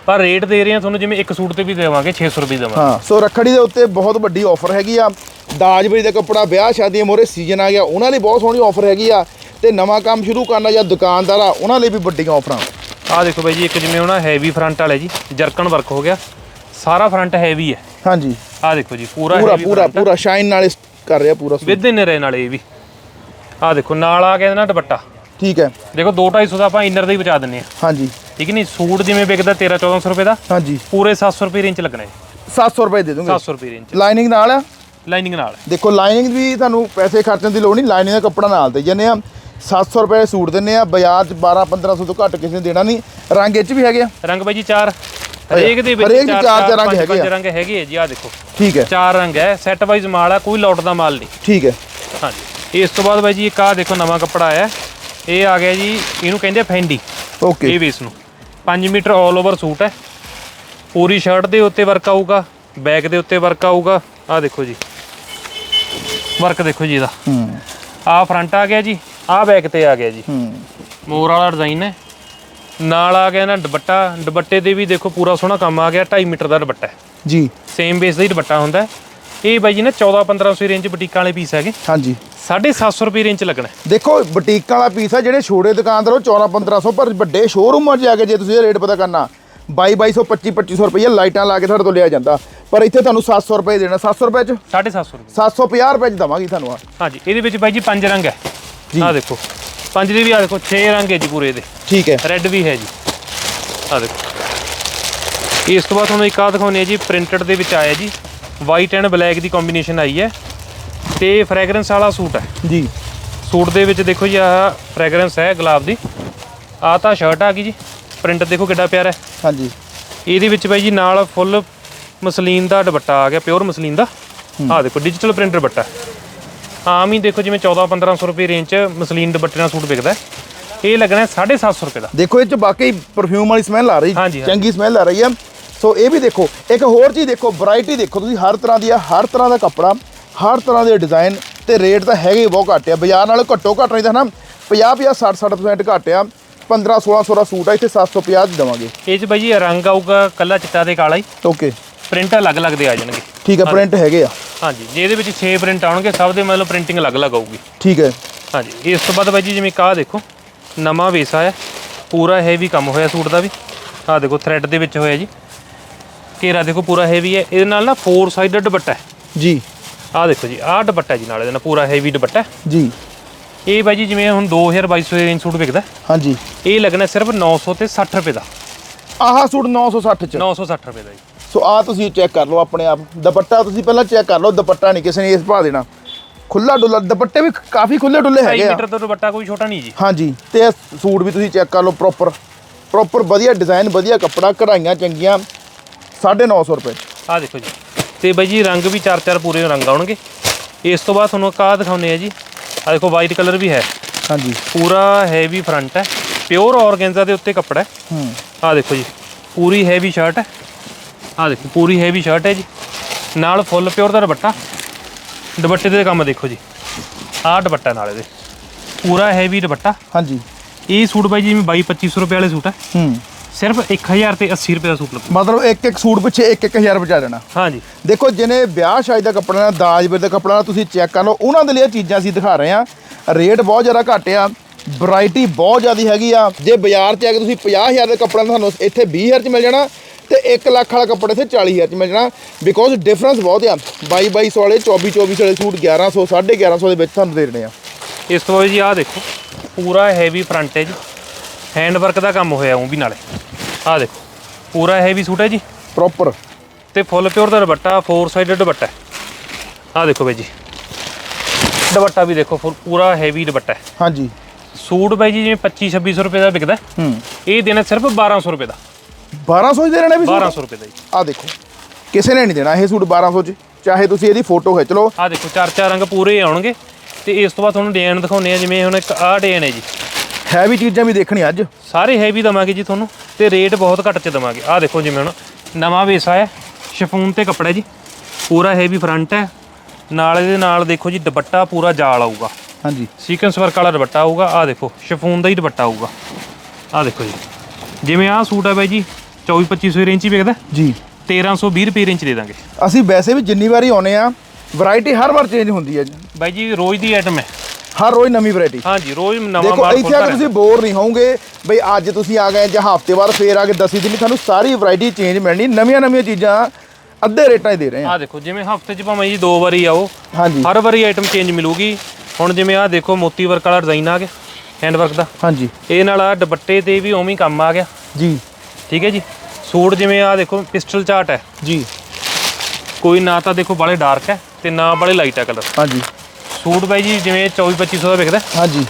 ਪਰ ਰੇਟ ਦੇ ਰਹੇ ਹਾਂ ਤੁਹਾਨੂੰ ਜਿਵੇਂ ਇੱਕ ਸੂਟ ਤੇ ਵੀ ਦੇਵਾਂਗੇ 600 ਰੁਪਏ ਦੇਵਾਂਗੇ। ਹਾਂ ਸੋ ਰੱਖੜੀ ਦੇ ਉੱਤੇ ਬਹੁਤ ਵੱਡੀ ਆਫਰ ਹੈਗੀ ਆ। ਦਾਜ ਬਰੀ ਦਾ ਕੱਪੜਾ ਵਿਆਹ ਸ਼ਾਦੀਆਂ ਮੋਰੇ ਸੀਜ਼ਨ ਆ ਗਿਆ ਉਹਨਾਂ ਲਈ ਬਹੁਤ ਸੋਹਣੀ ਆਫਰ ਹੈਗੀ ਆ। ਤੇ ਨਵਾਂ ਕੰਮ ਸ਼ੁਰੂ ਕਰਨਾ ਜਾਂ ਦੁਕਾਨਦਾਰ ਆ ਉਹਨਾਂ ਲਈ ਵੀ ਵੱਡੀਆਂ ਆਫਰਾਂ ਆਹ ਦੇਖੋ ਬਾਈ ਜੀ ਇੱਕ ਜਿਵੇਂ ਉਹਨਾਂ ਹੈਵੀ ਫਰੰਟ ਵਾਲੇ ਜੀ ਜਰਕਨ ਵਰਕ ਹੋ ਗਿਆ। ਸਾਰਾ ਫਰੰਟ ਹੈਵੀ ਹੈ। ਹਾਂਜੀ। ਆਹ ਦੇਖੋ ਜੀ ਪੂਰਾ ਪੂਰਾ ਪੂਰਾ ਪੂਰਾ ਸ਼ਾਈਨ ਨਾਲ ਇਸ ਕਰ ਰਿਹਾ ਪੂਰਾ ਸੂਟ। ਵਿਦ ਇਨਰ ਨਾਲੇ ਇਹ ਵੀ। ਆਹ ਦੇਖੋ ਨਾਲ ਆ ਇਹਦੇ ਨਾਲ ਦੁਪੱਟਾ। ਠੀਕ ਹੈ। ਦੇਖੋ 2-250 ਦਾ ਆਪਾਂ ਇਨਰ ਦਾ ਹੀ ਬਚਾ ਦਿੰਨੇ ਆ ਹਾਂਜੀ। ਠੀਕ ਨਹੀਂ ਸੂਟ ਜਿਵੇਂ ਵਿਕਦਾ 13-1400 ਰੁਪਏ ਦਾ ਹਾਂਜੀ। ਪੂਰੇ 700 ਰੁਪਏ ਰੇਂਜ ਲੱਗਣਾ। ਹੈ 700 ਰੁਪਏ ਦੇ ਦੂੰਗੇ। 700 ਰੁਪਏ ਰੇਂਜ ਲਾਈਨਿੰਗ ਨਾਲ ਆ? ਲਾਈਨਿੰਗ ਨਾਲ। ਦੇਖੋ ਲਾਈਨਿੰਗ ਵੀ ਤੁਹਾਨੂੰ ਪੈਸੇ ਖਰਚਣ ਦੀ ਲੋੜ ਨਹੀਂ ਲਾਈਨਿੰਗ ਦਾ ਕੱਪੜਾ ਨਾਲ ਦੇ ਜੰਨੇ ਆ 700 ਰੁਪਏ ਸੂਟ ਦਿੰਨੇ ਆ ਬਾਜ਼ਾਰ 'ਚ 12 1500 ਤੋਂ ਘੱਟ ਕਿਸੇ ਨੇ ਦੇਣਾ ਨਹੀਂ। ਰੰਗ ਇਹ 'ਚ ਵੀ ਹੈਗੇ ਆ? ਰੰਗ ਬਾਈ ਜੀ ਚਾਰ। ਹਰੇਕ ਦੇ ਵਿੱਚ ਹਰੇਕ ਦੇ ਚਾਰ- ਚਾਰ ਰੰਗ ਪੰਜ- ਹੈਗੇ ਪੰਜ ਆ। ਰੰਗ ਹੈਗੇ ਆ ਜੀ ਆਹ ਦੇਖੋ। ਠੀਕ ਹੈ। ਚਾਰ ਰੰਗ ਹੈ ਸੈੱਟ ਵਾਈਜ਼ ਮਾਲ ਆ ਕੋਈ ਲੋਟ ਦਾ ਮਾਲ ਨਹੀਂ। ਠੀਕ ਹੈ। ਹਾਂਜੀ। ਇਸ ਤੋਂ ਬਾਅਦ ਬਾਈ ਜੀ ਇੱਕ ਆਹ ਦੇਖੋ ਨਵਾਂ ਕੱਪੜਾ ਆਇਆ। ਇਹ ਆ ਗਿਆ ਜੀ ਇਹਨੂੰ ਕਹਿੰਦੇ ਆ ਫੈਂਡੀ ਓਕੇ। ਇਹ ਵੀ ਇਸ ਨੂੰ। 5 ਮੀਟਰ ਆਲ ਓਵਰ ਸੂਟ ਹੈ। ਪੂਰੀ ਸ਼ਰਟ ਦੇ ਉੱਤੇ ਵਰਕ ਆਊਗਾ ਬੈਕ ਦੇ ਉੱਤੇ ਵਰਕ ਆਊਗਾ। ਆਹ ਦੇਖੋ ਜੀ। ਵਰਕ ਦੇਖੋ ਜੀ ਇਹਦਾ। ਹੂੰ। ਆਹ ਫਰੰਟ ਆ ਗਿਆ ਜੀ ਆਹ ਬੈਕ ਤੇ ਆ ਗਿਆ ਜੀ। ਹੂੰ। ਮੋਰ ਵਾਲਾ ਡਿਜ਼ਾਈਨ ਹੈ। ਨਾਲ ਆ ਗਿਆ ਨਾ ਦੁਪੱਟਾ। ਦੁਪੱਟੇ ਦੇ ਵੀ ਦੇਖੋ ਪੂਰਾ ਸੋਹਣਾ ਕੰਮ ਆ ਗਿਆ 2.5 ਮੀਟਰ ਦਾ ਦੁਪੱਟਾ ਹੈ। ਜੀ। ਸੇਮ ਬੇਸ ਦਾ ਹੀ ਦੁਪੱਟਾ ਹੁੰਦਾ ਹੈ। ਇਹ ਬਾਈ ਜੀ ਨਾ 14 1500 ਰੇਂਜ ਬੁਟੀਕਾਂ ਵਾਲੇ ਪੀਸ ਹੈਗੇ। ਹਾਂਜੀ। 750 ਰੁਪਏ ਰੇਂਜ ਲੱਗਣਾ ਹੈ। ਦੇਖੋ ਬੁਟੀਕਾਂ ਵਾਲਾ ਪੀਸ ਆ ਜਿਹੜੇ ਛੋਟੇ ਦੁਕਾਨਦਾਰ ਉਹ 14 1500 ਪਰ ਵੱਡੇ ਸ਼ੋਰੂਮਾਂ 'ਚ ਜਾ ਕੇ ਜੇ ਤੁਸੀਂ ਇਹ ਰੇਟ ਪਤਾ ਕਰਨਾ। 22 2200 25 2500 ਰੁਪਏ ਲਾਈਟਾਂ ਲਾ ਕੇ ਤੁਹਾਡੇ ਤੋਂ ਲਿਆ ਜਾਂਦਾ। ਪਰ ਇੱਥੇ ਤੁਹਾਨੂੰ 700 ਰੁਪਏ ਦੇਣਾ। 700 ਰੁਪਏ 'ਚ? 750 ਰੁਪਏ। 750 ਰੁਪਏ 'ਚ ਦਵਾਂਗੀ ਤੁਹਾਨੂੰ ਆ। ਹਾਂਜੀ ਇਹਦੇ ਵਿੱਚ ਬਾਈ ਜੀ ਪੰਜ ਰੰਗ ਹੈ। ਜੀ। ਆਹ ਦੇਖੋ। ਪੰਜ ਦੇ ਵੀ ਆ ਦੇਖੋ 6 ਰੰਗ ਹੈ ਜੀ ਪੂਰੇ ਦੇ। ਠੀਕ ਹੈ। ਰੈੱਡ ਵੀ ਹੈ ਜੀ। ਆਹ ਦੇਖੋ। ਇਸ ਤੋਂ ਬਾਅਦ ਤੁਹਾਨੂੰ ਇੱਕ ਆਹ ਦਿਖਾਉਂਦੇ ਆ ਜੀ ਪ੍ਰਿੰਟਡ ਦੇ ਵਿੱਚ ਆਇਆ ਜੀ। ਵਾਈਟ ਐਂਡ ਬਲੈਕ ਦੀ ਕੰਬੀਨੇਸ਼ਨ ਆਈ ਹੈ। ਤੇ ਫ੍ਰੈਗਰੈਂਸ ਵਾਲਾ ਸੂਟ ਹੈ। ਜੀ। ਸੂਟ ਦੇ ਵਿੱਚ ਦੇਖੋ ਜੀ ਆਹ ਫ੍ਰੈਗਰੈਂਸ ਹੈ ਗੁਲਾਬ ਦੀ। ਆਹ ਤਾਂ ਸ਼ਰਟ ਆ ਗਈ ਜੀ। ਪ੍ਰਿੰਟ ਦੇਖੋ ਕਿੱਡਾ ਪਿਆਰਾ ਹੈ। ਹਾਂਜੀ। ਇਹਦੇ ਵਿੱਚ ਬਾਈ ਜੀ ਨਾਲ ਫੁੱਲ ਮਸਲੀਨ ਦਾ ਦੁਪੱਟਾ ਆ ਗਿਆ ਪਿਓਰ ਮਸਲੀਨ ਦਾ। ਆਹ ਦੇਖੋ ਡਿਜੀਟਲ ਪ੍ਰਿੰਟ ਦੁਪੱਟਾ। ਆਮ ਹੀ ਦੇਖੋ ਜਿਵੇਂ 14 1500 ਰੁਪਏ ਰੇਂਜ 'ਚ ਮਸਲੀਨ ਦੁਪੱਟੇ ਨਾਲ ਸੂਟ ਵਿਕਦਾ ਹੈ। ਇਹ ਲੱਗਣਾ ਹੈ 750 ਰੁਪਏ ਦਾ। ਦੇਖੋ ਇਹ 'ਚ ਵਾਕਈ ਪਰਫਿਊਮ ਵਾਲੀ ਸਮੈਲ ਆ ਰਹੀ ਹਾਂਜੀ, ਹਾਂਜੀ। ਚੰਗੀ ਸਮੈਲ ਆ ਰਹੀ ਆ ਸੋ ਇਹ ਵੀ ਦੇਖੋ ਇੱਕ ਹੋਰ ਚੀਜ਼ ਦੇਖੋ ਵੈਰਾਈਟੀ ਦੇਖੋ ਤੁਸੀਂ ਹਰ ਤਰ੍ਹਾਂ ਦੀ ਆ ਹਰ ਤਰ੍ਹਾਂ ਦਾ ਕੱਪੜਾ ਹਰ ਤਰ੍ਹਾਂ ਦੇ ਡਿਜ਼ਾਈਨ ਤੇ ਰੇਟ ਤਾਂ ਹੈਗੇ ਹੀ ਬਹੁਤ ਘੱਟ ਆ। ਬਾਜ਼ਾਰ ਨਾਲੋਂ ਘੱਟੋ ਘੱਟ ਨਹੀਂ ਤਾਂ ਨਾ 50 50 60 60% ਘੱਟ ਆ। 15 1600 ਦਾ ਸੂਟ ਆ ਇੱਥੇ 750 ਦੀ ਦੇਵਾਂਗੇ। ਇਹ 'ਚ ਬਾਈ ਜੀ ਰੰਗ ਆਊਗਾ ਕੱਲਾ ਚਿੱਟਾ ਤੇ ਕਾਲਾ ਹੀ। ਓਕੇ ਪ੍ਰਿੰਟ ਅਲੱਗ-ਅਲੱਗ ਦੇ ਆ ਜਾਣਗੇ। ਠੀਕ ਹੈ ਪ੍ਰਿੰਟ ਹੈਗੇ ਆ। ਹਾਂਜੀ ਜੇ ਇਹਦੇ ਵਿੱਚ 6 ਪ੍ਰਿੰਟ ਆਉਣਗੇ ਸਭ ਦੇ ਮਤਲਬ ਪ੍ਰਿੰਟਿੰਗ ਅਲੱਗ-ਅਲੱਗ ਆਊਗੀ। ਠੀਕ ਹੈ। ਹਾਂਜੀ ਇਸ ਤੋਂ ਬਾਅਦ ਬਾਈ ਜੀ ਜਿਵੇਂ ਕਾਹ ਦੇਖੋ ਨਵਾਂ ਵੇਸ ਆਇਆ ਪੂਰਾ ਹੈਵੀ ਕੰਮ ਹੋਇਆ ਸੂਟ ਦਾ ਵੀ। ਆਹ ਦੇਖੋ ਥ੍ਰੈਡ ਦੇ ਵਿੱਚ ਹੋਇਆ ਜੀ। ਘੇਰਾ ਦੇਖੋ ਪੂਰਾ ਹੈਵੀ ਹੈ। ਇਹਦੇ ਨਾਲ ਨਾ ਫੋਰ ਸਾਈਡਡ ਦੁਪੱਟਾ ਹੈ। ਜੀ। ਆਹ ਦੇਖੋ ਜੀ ਆਹ ਦੁਪੱਟਾ ਜੀ ਨਾਲ ਇਹਦੇ ਨਾਲ ਪੂਰਾ ਹੈਵੀ ਦੁਪੱਟਾ ਹੈ। ਜੀ। ਇਹ ਬਾਈ ਜੀ ਜਿਵੇਂ ਹੁਣ 2200 ਰੇਂਜ ਸੂਟ ਵਿਕਦਾ ਹੈ, ਹਾਂਜੀ। ਇਹ ਲੱਗਣਾ ਸਿਰਫ 900 ਤੇ 60 ਰੁਪਏ ਦਾ। ਆਹ ਸੂਟ 960 ਚ। 960 ਰੁਪਏ ਦਾ ਜੀ। ਸੋ ਆ ਤੁਸੀਂ ਚੈੱਕ ਕਰ ਲਓ ਆਪਣੇ ਆਪ। ਦੁਪੱਟਾ ਤੁਸੀਂ ਪਹਿਲਾਂ ਚੈੱਕ ਕਰ ਲਓ ਦੁਪੱਟਾ ਨਹੀਂ ਕਿਸੇ ਨੇ ਇਸ ਭਾਅ ਦੇਣਾ। ਖੁੱਲਾ ਡੁੱਲਾ ਦੁਪੱਟੇ ਵੀ ਕਾਫੀ ਖੁੱਲੇ ਡੁੱਲੇ 2 ਹੈਗੇ ਆ। ਮੀਟਰ ਤੋਂ ਦੁਪੱਟਾ ਕੋਈ ਛੋਟਾ ਨਹੀਂ ਜੀ। ਹਾਂਜੀ ਤੇ ਇਹ ਸੂਟ ਵੀ ਤੁਸੀਂ ਚੈੱਕ ਕਰ ਲਓ ਪ੍ਰੋਪਰ ਪ੍ਰੋਪਰ ਵਧੀਆ ਡਿਜ਼ਾਈਨ ਵਧੀਆ ਕੱਪੜਾ ਕਢਾਈਆਂ ਚੰਗੀਆਂ। 950 ਰੁਪਏ। ਆਹ ਦੇਖੋ ਜੀ। ਤੇ ਬਾਈ ਜੀ ਰੰਗ ਵੀ ਚਾਰ ਚਾਰ ਪੂਰੇ ਰੰਗ ਆਉਣਗੇ। ਇਸ ਤੋਂ ਬਾਅਦ ਤੁਹਾਨੂੰ ਕਾਹ ਦਿਖਾਉਂਦੇ ਆ ਜੀ। ਆਹ ਦੇਖੋ ਵਾਈਟ ਕਲਰ ਵੀ ਹੈ। ਹਾਂਜੀ। ਪੂਰਾ ਹੈਵੀ ਫਰੰਟ ਹੈ। ਪਿਓਰ ਆਰਗੈਂਜ਼ਾ ਦੇ ਉੱਤੇ ਕੱਪੜਾ ਹੈ। ਹੂੰ। ਆਹ ਦੇਖੋ ਜੀ। ਪੂਰੀ ਹੈਵੀ ਸ਼ਰਟ ਹੈ। ਆਹ ਦੇਖੋ ਪੂਰੀ ਹੈਵੀ ਸ਼ਰਟ ਹੈ ਜੀ। ਨਾਲ ਫੁੱਲ ਪਿਓਰ ਦਾ ਦੁਪੱਟਾ। ਦੁਪੱਟੇ ਦੇ ਕੰਮ ਦੇਖੋ ਜੀ। ਆਹ ਦੁਪੱਟਾ ਨਾਲ ਇਹਦੇ। ਪੂਰਾ ਹੈਵੀ ਦੁਪੱਟਾ। ਹਾਂਜੀ। ਇਹ ਸੂਟ ਬਾਈ ਜੀ ਜਿਵੇਂ 22 2500 ਰੁਪਏ ਵਾਲੇ ਸੂਟ ਹੈ ਹੂੰ। ਸਿਰਫ 1000 ਤੇ 80 ਰੁਪਏ ਦਾ ਸੂਟ ਲੱਗੂ ਮਤਲਬ ਇੱਕ ਇੱਕ ਸੂਟ ਪਿੱਛੇ ਇੱਕ ਇੱਕ ਹਜ਼ਾਰ ਬਚਾ ਦੇਣਾ। ਹਾਂਜੀ। ਦੇਖੋ ਜਿਹਨੇ ਵਿਆਹ ਸ਼ਾਦੀ ਦਾ ਕੱਪੜਾ ਨਾ ਦਾਜ ਵੇਰ ਦਾ ਕੱਪੜਾ ਤੁਸੀਂ ਚੈੱਕ ਕਰ ਲਓ। ਉਹਨਾਂ ਦੇ ਲਈ ਇਹ ਚੀਜ਼ਾਂ ਅਸੀਂ ਦਿਖਾ ਰਹੇ ਆ ਰੇਟ ਬਹੁਤ ਜ਼ਿਆਦਾ ਘੱਟ ਆ। ਵੈਰਾਈਟੀ ਬਹੁਤ ਜ਼ਿਆਦੀ ਹੈਗੀ ਆ। ਜੇ ਬਾਜ਼ਾਰ 'ਚ ਆ ਕੇ ਤੁਸੀਂ 50000 ਦਾ ਕੱਪੜਾ ਤੁਹਾਨੂੰ ਇੱਥੇ 20000 'ਚ ਮਿਲ ਜਾਣਾ ਤੇ 1 ਲੱਖ ਵਾਲਾ ਕੱਪੜਾ ਇੱਥੇ 40000 ਚ ਮਿਲ ਜਾਣਾ। ਬਿਕੋਜ਼ ਡਿਫਰੈਂਸ ਬਹੁਤ ਆ। 22 2200 ਵਾਲੇ 24 2400 ਵਾਲੇ ਸੂਟ 1100 1150 ਦੇ ਵਿੱਚ ਤੁਹਾਨੂੰ ਦੇ ਦੇਣੇ ਆ। ਇਸ ਤੋਂ ਬਾਅਦ ਜੀ ਆਹ ਦੇਖੋ ਪੂਰਾ ਹੈਵੀ ਫਰੰਟ ਹੈ ਜੀ ਹੈਂਡ ਵਰਕ ਦਾ ਕੰਮ ਹੋਇਆ ਉਹ ਵੀ ਨਾਲੇ। ਆਹ ਦੇਖੋ ਪੂਰਾ ਹੈਵੀ ਸੂਟ ਹੈ ਜੀ। ਪ੍ਰੋਪਰ ਤੇ ਫੁੱਲ ਪਿਓਰ ਦਾ ਦੁਪੱਟਾ ਫੋਰ ਸਾਈਡਡ ਦੁਪੱਟਾ ਆਹ ਦੇਖੋ ਬਾਈ ਜੀ। ਦੁਪੱਟਾ ਵੀ ਦੇਖੋ ਪੂਰਾ ਹੈਵੀ ਦੁਪੱਟਾ ਹਾਂਜੀ। ਸੂਟ ਬਾਈ ਜੀ ਜਿਵੇਂ 25 2600 ਰੁਪਏ ਦਾ ਵਿਕਦਾ ਹੈ, ਹੂੰ। ਇਹ ਦੇਣਾ ਸਿਰਫ 1200 ਰੁਪਏ ਦਾ। 1200 ਚ ਦੇ ਦੇਣਾ ਵੀ 1200 ਰੁਪਏ ਦਾ ਜੀ। ਆ ਦੇਖੋ ਕਿਸੇ ਨੇ ਨਹੀਂ ਦੇਣਾ ਇਹ ਸੂਟ 1200 ਚ। ਚਾਹੇ ਤੁਸੀਂ ਇਹਦੀ ਫੋਟੋ ਖਿੱਚ ਲਓ। ਆਹ ਦੇਖੋ ਚਾਰ ਚਾਰ ਰੰਗ ਪੂਰੇ ਆਉਣਗੇ। ਤੇ ਇਸ ਤੋਂ ਬਾਅਦ ਤੁਹਾਨੂੰ ਡਿਜ਼ਾਈਨ ਦਿਖਾਉਂਦੇ ਆ ਜਿਵੇਂ ਹੁਣ ਇੱਕ ਆਹ ਡਿਜ਼ਾਈਨ ਹੈ ਜੀ। ਹੈਵੀ ਚੀਜ਼ਾਂ ਵੀ ਦੇਖਣੀ ਅੱਜ। ਸਾਰੇ ਹੈਵੀ ਦਵਾਂਗੇ ਜੀ ਤੁਹਾਨੂੰ ਤੇ ਰੇਟ ਬਹੁਤ ਘੱਟ ਚ ਦਵਾਂਗੇ। ਆਹ ਦੇਖੋ ਜਿਵੇਂ ਹੁਣ ਨਵਾਂ ਵੇਸਾ ਹੈ ਸ਼ਿਫੋਨ ਤੇ ਕੱਪੜਾ ਜੀ। ਪੂਰਾ ਹੈਵੀ ਫਰੰਟ ਹੈ। ਨਾਲ ਇਹਦੇ ਨਾਲ ਦੇਖੋ ਜੀ ਦੁਪੱਟਾ ਪੂਰਾ ਜਾਲ ਆਊਗਾ। ਹਾਂਜੀ। ਸੀਕੁਐਂਸ ਵਰਕ ਵਾਲਾ ਦੁਪੱਟਾ ਆਊਗਾ। ਆਹ ਦੇਖੋ ਸ਼ਿਫੋਨ ਦਾ ਹੀ ਦੁਪੱਟਾ ਆਊਗਾ। ਆਹ ਦੇਖੋ ਜੀ। ਜਿਵੇਂ ਆਹ ਸੂਟ ਹੈ ਬਾਈ ਜੀ 24 2500 ਰੇਂਜ ਹੀ ਵਿਕਦਾ? ਜੀ। 1320 ਰੁਪਏ ਰੇਂਜ ਦੇ ਦਾਂਗੇ। ਅਸੀਂ ਵੈਸੇ ਵੀ ਜਿੰਨੀ ਵਾਰੀ ਆਉਨੇ ਆ ਵੈਰਾਈਟੀ ਹਰ ਵਾਰ ਚੇਂਜ ਹੁੰਦੀ ਹੈ ਜੀ। ਬਾਈ ਜੀ ਰੋਜ਼ ਦੀ ਆਈਟਮ ਹੈ। ਹਰ ਰੋਜ਼ ਨਵੀਂ ਵੈਰਾਈਟੀ ਹਾਂਜੀ ਰੋਜ਼ ਨਵਾਂ ਦੇਖੋ ਮਾਲ ਇੱਥੇ ਆ ਕੇ ਤੁਸੀਂ ਬੋਰ ਨਹੀਂ ਹੋਵੋਗੇ ਬਈ ਅੱਜ ਤੁਸੀਂ ਆ ਗਏ ਜਾਂ ਹਫ਼ਤੇ ਬਾਅਦ ਫੇਰ ਆ ਕੇ ਦਸੀ ਦਿਨ ਤੁਹਾਨੂੰ ਸਾਰੀ ਵੈਰਾਈਟੀ ਚੇਂਜ ਮਿਲਣੀ ਨਵੀਆਂ ਨਵੀਆਂ ਚੀਜ਼ਾਂ ਅੱਧੇ ਰੇਟਾਂ 'ਚ ਦੇ ਰਹੇ ਆ। ਆਹ ਦੇਖੋ ਜਿਵੇਂ ਹਫ਼ਤੇ 'ਚ ਭਾਵੇਂ ਜੀ ਦੋ ਵਾਰੀ ਆਓ ਹਾਂਜੀ। ਹਰ ਵਾਰੀ ਆਈਟਮ ਚੇਂਜ ਮਿਲੂਗੀ। ਹੁਣ ਜਿਵੇਂ ਆਹ ਦੇਖੋ ਮੋਤੀ ਵਰਕ ਵਾਲਾ ਡਿਜ਼ਾਈਨ ਆ ਗਿਆ ਹੈਂਡ ਵਰਕ ਦਾ। ਹਾਂਜੀ। ਇਹ ਨਾਲ ਆ ਦੁਪੱਟੇ ਤੇ ਵੀ ਉਵੇਂ ਹੀ ਕੰਮ ਆ ਗਿਆ। ਜੀ। ਠੀਕ ਹੈ ਜੀ। ਸੂਟ ਜਿਵੇਂ ਆ ਦੇਖੋ ਪਿਸਟਲ ਚਾਰਟ ਹੈ। ਜੀ। ਕੋਈ ਨਾ ਤਾਂ ਦੇਖੋ ਬਾਲੇ ਡਾਰਕ ਹੈ ਤੇ ਨਾ ਬਾਲੇ ਲਾਈਟ ਹੈ ਕਲਰ ਹਾਂਜੀ। ਸੂਟ ਬਾਈ ਜੀ ਜਿਵੇਂ 24 2500 ਦਾ ਵਿਕਦਾ ਹਾਂਜੀ।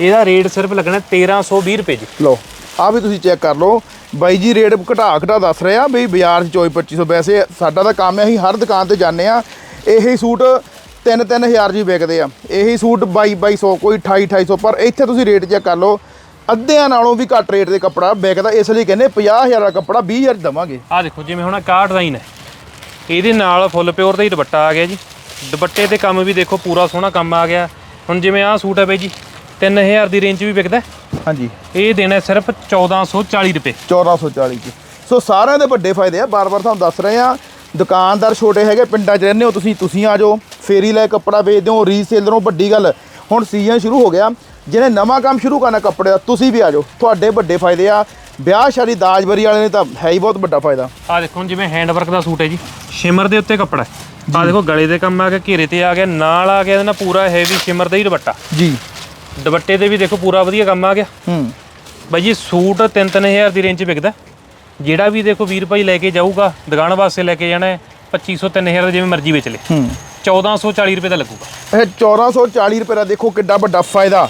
ਇਹਦਾ ਰੇਟ ਸਿਰਫ ਲੱਗਣਾ 1320 ਰੁਪਏ ਜੀ। ਲਓ ਆ ਵੀ ਤੁਸੀਂ ਚੈੱਕ ਕਰ ਲਓ। ਬਾਈ ਜੀ ਰੇਟ ਘਟਾ ਘਟਾ ਦੱਸ ਰਹੇ ਆ ਬਈ ਬਾਜ਼ਾਰ 'ਚ 24 2500 ਵੈਸੇ ਸਾਡਾ ਤਾਂ ਕੰਮ ਹੈ ਅਸੀਂ ਹਰ ਦੁਕਾਨ ਤੇ ਜਾਂਦੇ ਆ। ਇਹੀ ਸੂਟ 3 3000 ਜੀ ਵਿਕਦੇ ਆ। ਇਹੀ ਸੂਟ 22 2200 ਕੋਈ 28 2800 ਪਰ ਇੱਥੇ ਤੁਸੀਂ ਰੇਟ ਚੈੱਕ ਕਰ ਲਓ। ਅੱਧਿਆਂ ਨਾਲੋਂ ਵੀ ਘੱਟ ਰੇਟ ਦੇ ਕੱਪੜਾ ਵਿਕਦਾ ਇਸ ਲਈ ਕਹਿੰਦੇ 50000 ਦਾ ਕੱਪੜਾ 20000 ਚ ਦਵਾਂਗੇ। ਆਹ ਦੇਖੋ ਜਿਵੇਂ ਹੁਣ ਕਾਰ ਡਿਜ਼ਾਈਨ ਹੈ। ਇਹਦੇ ਨਾਲ ਫੁੱਲ ਪਿਓਰ ਦਾ ਹੀ ਦੁਪੱਟਾ ਆ ਗਿਆ ਜੀ। ਦੁਪੱਟੇ ਤੇ ਕੰਮ ਵੀ ਦੇਖੋ ਪੂਰਾ ਸੋਹਣਾ ਕੰਮ ਆ ਗਿਆ। ਹੁਣ ਜਿਵੇਂ ਆਹ ਸੂਟ ਹੈ ਬਾਈ ਜੀ 3000 ਦੀ ਰੇਂਜ ਵੀ ਵਿਕਦਾ। ਹਾਂਜੀ। ਇਹ ਦੇਣਾ ਸਿਰਫ 1440 ਰੁਪਏ। 1440 ਚ ਸੋ ਸਾਰਿਆਂ ਦੇ ਵੱਡੇ ਫਾਇਦੇ ਆ ਬਾਰ-ਬਾਰ ਤੁਹਾਨੂੰ ਦੱਸ ਰਹੇ ਆ ਦੁਕਾਨਦਾਰ ਛੋਟੇ ਹੈਗੇ ਪਿੰਡਾਂ 'ਚ ਰਹਿੰਦੇ ਹੋ ਤੁਸੀਂ ਤੁਸੀਂ ਆ ਜਾਓ ਫੇਰੀ ਲੈ ਕੱਪੜਾ ਵੇਚਦੇ ਹੋ ਰੀਸੇਲਰੋਂ ਵੱਡੀ ਗੱਲ। ਹੁਣ ਸੀਜ਼ਨ ਸ਼ੁਰੂ ਹੋ ਗਿਆ ਜਿਹਨੇ ਨਵਾਂ ਕੰਮ ਸ਼ੁਰੂ ਕਰਨਾ ਕੱਪੜੇ ਦਾ ਤੁਸੀਂ ਵੀ ਆ ਜਾਓ। ਤੁਹਾਡੇ ਵੱਡੇ ਫਾਇਦੇ ਆ। ਵਿਆਹ ਸ਼ਾਦੀ ਦਾਜਬਰੀ ਵਾਲੇ ਨੇ ਤਾਂ ਹੈ ਹੀ ਬਹੁਤ ਵੱਡਾ ਫਾਇਦਾ। ਆਹ ਦੇਖੋ ਜਿਵੇਂ ਹੈਂਡ ਵਰਕ ਦਾ ਸੂਟ ਹੈ ਜੀ। ਸ਼ਿਮਰ ਦੇ ਉੱਤੇ ਕੱਪੜਾ ਹੈ। ਆਹ ਦੇਖੋ ਗਲੇ ਦੇ ਕੰਮ ਆ ਗਿਆ ਘੇਰੇ ਤੇ ਆ ਗਿਆ ਨਾਲ ਆ ਗਿਆ ਇਹਦੇ ਪੂਰਾ ਹੈਵੀ ਸ਼ਿਮਰ ਦਾ ਹੀ ਦੁਪੱਟਾ। ਜੀ। ਦੁਪੱਟੇ ਤੇ ਵੀ ਦੇਖੋ ਪੂਰਾ ਵਧੀਆ ਕੰਮ ਆ ਗਿਆ। ਹੂੰ। ਬਾਈ ਜੀ ਸੂਟ 3-3000 ਦੀ ਰੇਂਜ ਵਿਕਦਾ ਜਿਹੜਾ ਵੀ ਦੇਖੋ ਵੀਰ ਭਾਈ ਲੈ ਕੇ ਜਾਊਗਾ ਦੁਕਾਨ ਵਾਸਤੇ ਲੈ ਕੇ ਜਾਣਾ ਹੈ 2500 3000 ਦਾ ਜਿਵੇਂ ਮਰਜ਼ੀ ਵੇਚ ਲੇ। ਹੂੰ। 1440 ਰੁਪਏ ਦਾ ਲੱਗੂਗਾ। ਇਹ 1440 ਰੁਪਏ ਦਾ ਦੇਖੋ ਕਿੱਡਾ ਵੱਡਾ ਫਾਇਦਾ।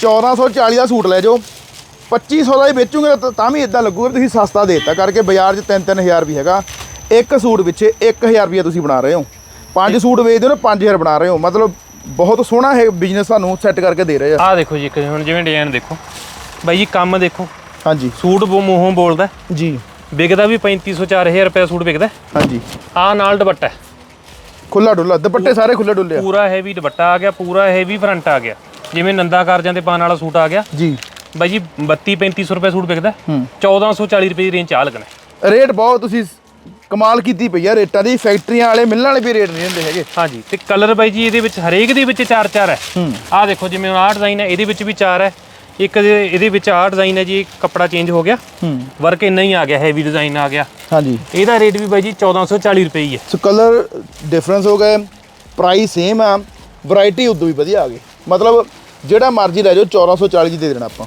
1440 ਦਾ ਸੂਟ ਲੈ ਜਾਓ। 2500 ਦਾ ਹੀ ਵੇਚੂਗੇ ਤਾਂ ਵੀ ਇਦਾਂ ਲੱਗੂਗਾ ਤੁਸੀਂ ਸਸਤਾ ਦੇਤਾ। ਕਰਕੇ ਬਾਜ਼ਾਰ 'ਚ 3-3000 ਵੀ ਹੈਗਾ। ਇੱਕ ਸੂਟ ਪਿੱਛੇ 1000 ਰੁਪਏ ਤੁਸੀਂ ਬਣਾ ਰਹੇ ਹੋ। ਪੰਜ ਸੂਟ ਵੇਚਦੇ ਹੋ ਨਾ 5000 ਬਣਾ ਰਹੇ ਹੋ। ਮਤਲਬ ਬਹੁਤ ਸੋਹਣਾ ਇਹ ਬਿਜ਼ਨਸ ਤੁਹਾਨੂੰ ਸੈੱਟ ਕਰਕੇ ਦੇ ਰਹੇ ਆ। ਆਹ ਦੇਖੋ ਜੀ ਇੱਕ ਹੁਣ ਜਿਵੇਂ ਡਿਜ਼ਾਈਨ ਦੇਖੋ। ਬਾਈ ਜੀ ਕੰਮ ਦੇਖੋ। ਹਾਂਜੀ। ਸੂਟ ਬੋ ਮੂੰਹੋਂ ਬੋਲਦਾ ਜੀ। ਵਿਕਦਾ ਵੀ 3500 4000 ਰੁਪਏ ਦਾ ਸੂਟ ਵਿਕਦਾ ਹਾਂਜੀ। ਆਹ ਨਾਲ ਦੁਪੱਟਾ। ਖੁੱਲਾ ਡੁੱਲਾ। ਦੁਪੱਟੇ ਸਾਰੇ ਖੁੱਲੇ ਡੁੱਲੇ ਆ। ਪੂਰਾ ਹੈਵੀ ਦੁਪੱਟਾ ਆ ਗਿਆ ਪੂਰਾ ਹੈਵੀ ਫਰੰਟ ਆ ਗਿਆ। ਜਿਵੇਂ ਨੰਦਾ ਕਾਰਜਾਂ ਤੇ ਪਾਉਣ ਵਾਲਾ ਸੂਟ ਆ ਗਿਆ। ਜੀ। ਬਾਈ ਜੀ 32 3500 ਰੁਪਏ ਸੂਟ ਵਿਕਦਾ ਹੂੰ। 1440 ਰੁਪਏ ਦੀ ਰੇਂਜ ਆ ਲੱਗਣਾ ਰੇਟ ਬਹੁਤ ਤੁਸੀਂ ਕਮਾਲ ਕੀਤੀ ਪਈ ਆ ਰੇਟਾਂ ਦੀ। ਫੈਕਟਰੀਆਂ ਵਾਲੇ ਮਿਲਣ ਵਾਲੇ ਵੀ ਰੇਟ ਨਹੀਂ ਦਿੰਦੇ ਹੈਗੇ। ਹਾਂਜੀ ਤੇ ਕਲਰ ਬਾਈ ਜੀ ਇਹਦੇ ਵਿੱਚ ਹਰੇਕ ਦੇ ਵਿੱਚ ਚਾਰ ਚਾਰ ਹੈ। ਆਹ ਦੇਖੋ ਜਿਵੇਂ ਆਹ ਡਿਜ਼ਾਈਨ ਹੈ ਇਹਦੇ ਵਿੱਚ ਵੀ ਚਾਰ ਹੈ। ਇੱਕ ਇਹਦੇ ਵਿੱਚ ਆਹ ਡਿਜ਼ਾਈਨ ਹੈ ਜੀ ਕੱਪੜਾ ਚੇਂਜ ਹੋ ਗਿਆ। ਹੂੰ। ਵਰਕ ਇੰਨਾ ਹੀ ਆ ਗਿਆ ਹੈਵੀ ਡਿਜ਼ਾਈਨ ਆ ਗਿਆ। ਹਾਂਜੀ। ਇਹਦਾ ਰੇਟ ਵੀ ਬਾਈ ਜੀ 1440 ਰੁਪਏ ਹੀ ਹੈ। ਸੋ ਕਲਰ ਡਿਫਰੈਂਸ ਹੋ ਗਏ। ਪ੍ਰਾਈਸ ਸੇਮ ਆ। ਵੈਰਾਈਟੀ ਉਦੋਂ ਵੀ ਵਧੀਆ ਆ ਗਈ। ਮਤਲਬ ਜਿਹੜਾ ਮਰਜ਼ੀ ਲੈ ਜਾਓ 1440 ਚ ਦੇ ਦੇਣਾ ਆਪਾਂ।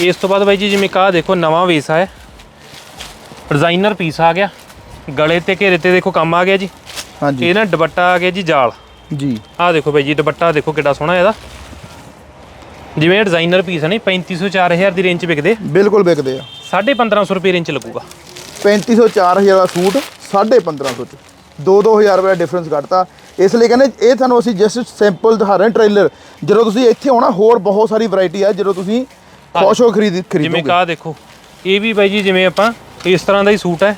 ਇਸ ਤੋਂ ਬਾਅਦ ਬਾਈ ਜੀ ਜਿਵੇਂ ਕਾ ਦੇਖੋ ਨਵਾਂ ਵੇਸ ਹੈ ਡਿਜ਼ਾਈਨਰ ਪੀਸ ਆ ਗਿਆ। ਗਲੇ ਤੇ ਘੇਰੇ ਤੇ ਦੇਖੋ ਕੰਮ ਆ ਗਿਆ ਜੀ। ਹਾਂਜੀ। ਇਹ ਨਾ ਦੁਪੱਟਾ ਆ ਗਿਆ ਜੀ ਜਾਲ। ਜੀ। ਆਹ ਦੇਖੋ ਬਾਈ ਜੀ ਦੁਪੱਟਾ ਦੇਖੋ ਕਿੱਡਾ ਸੋਹਣਾ ਇਹਦਾ। ਜਿਵੇਂ ਡਿਜ਼ਾਈਨਰ ਪੀਸ ਹੈ ਨਹੀਂ 3500 4000 ਦੀ ਰੇਂਜ 'ਚ ਵਿਕਦੇ। ਬਿਲਕੁਲ ਵਿਕਦੇ ਆ। 1550 ਰੁਪਏ ਰੇਂਜ 'ਚ ਲੱਗੂਗਾ 3500 4000 ਦਾ ਸੂਟ 1550 ਚ। 2-2000 ਰੁਪਏ ਦਾ ਡਿਫਰੈਂਸ ਕੱਢਤਾ। ਇਸ ਲਈ ਕਹਿੰਦੇ ਇਹ ਤੁਹਾਨੂੰ ਅਸੀਂ ਜਸਟ ਸਿੰਪਲ ਦਿਖਾ ਰਹੇ ਟ੍ਰੇਲਰ ਜਦੋਂ ਤੁਸੀਂ ਇੱਥੇ ਆਉਣਾ ਹੋਰ ਬਹੁਤ ਸਾਰੀ ਵੈਰਾਈਟੀ ਆ ਜਦੋਂ ਤੁਸੀਂ ਖੁਸ਼ ਹੋ ਖਰੀਦ ਜਿਵੇਂ ਖਰੀਦੋਗੇ। ਕਾ ਦੇਖੋ ਇਹ ਵੀ ਬਾਈ ਜੀ ਜਿਵੇਂ ਆਪਾਂ ਇਸ ਤਰ੍ਹਾਂ ਦਾ ਹੀ ਸੂਟ ਹੈ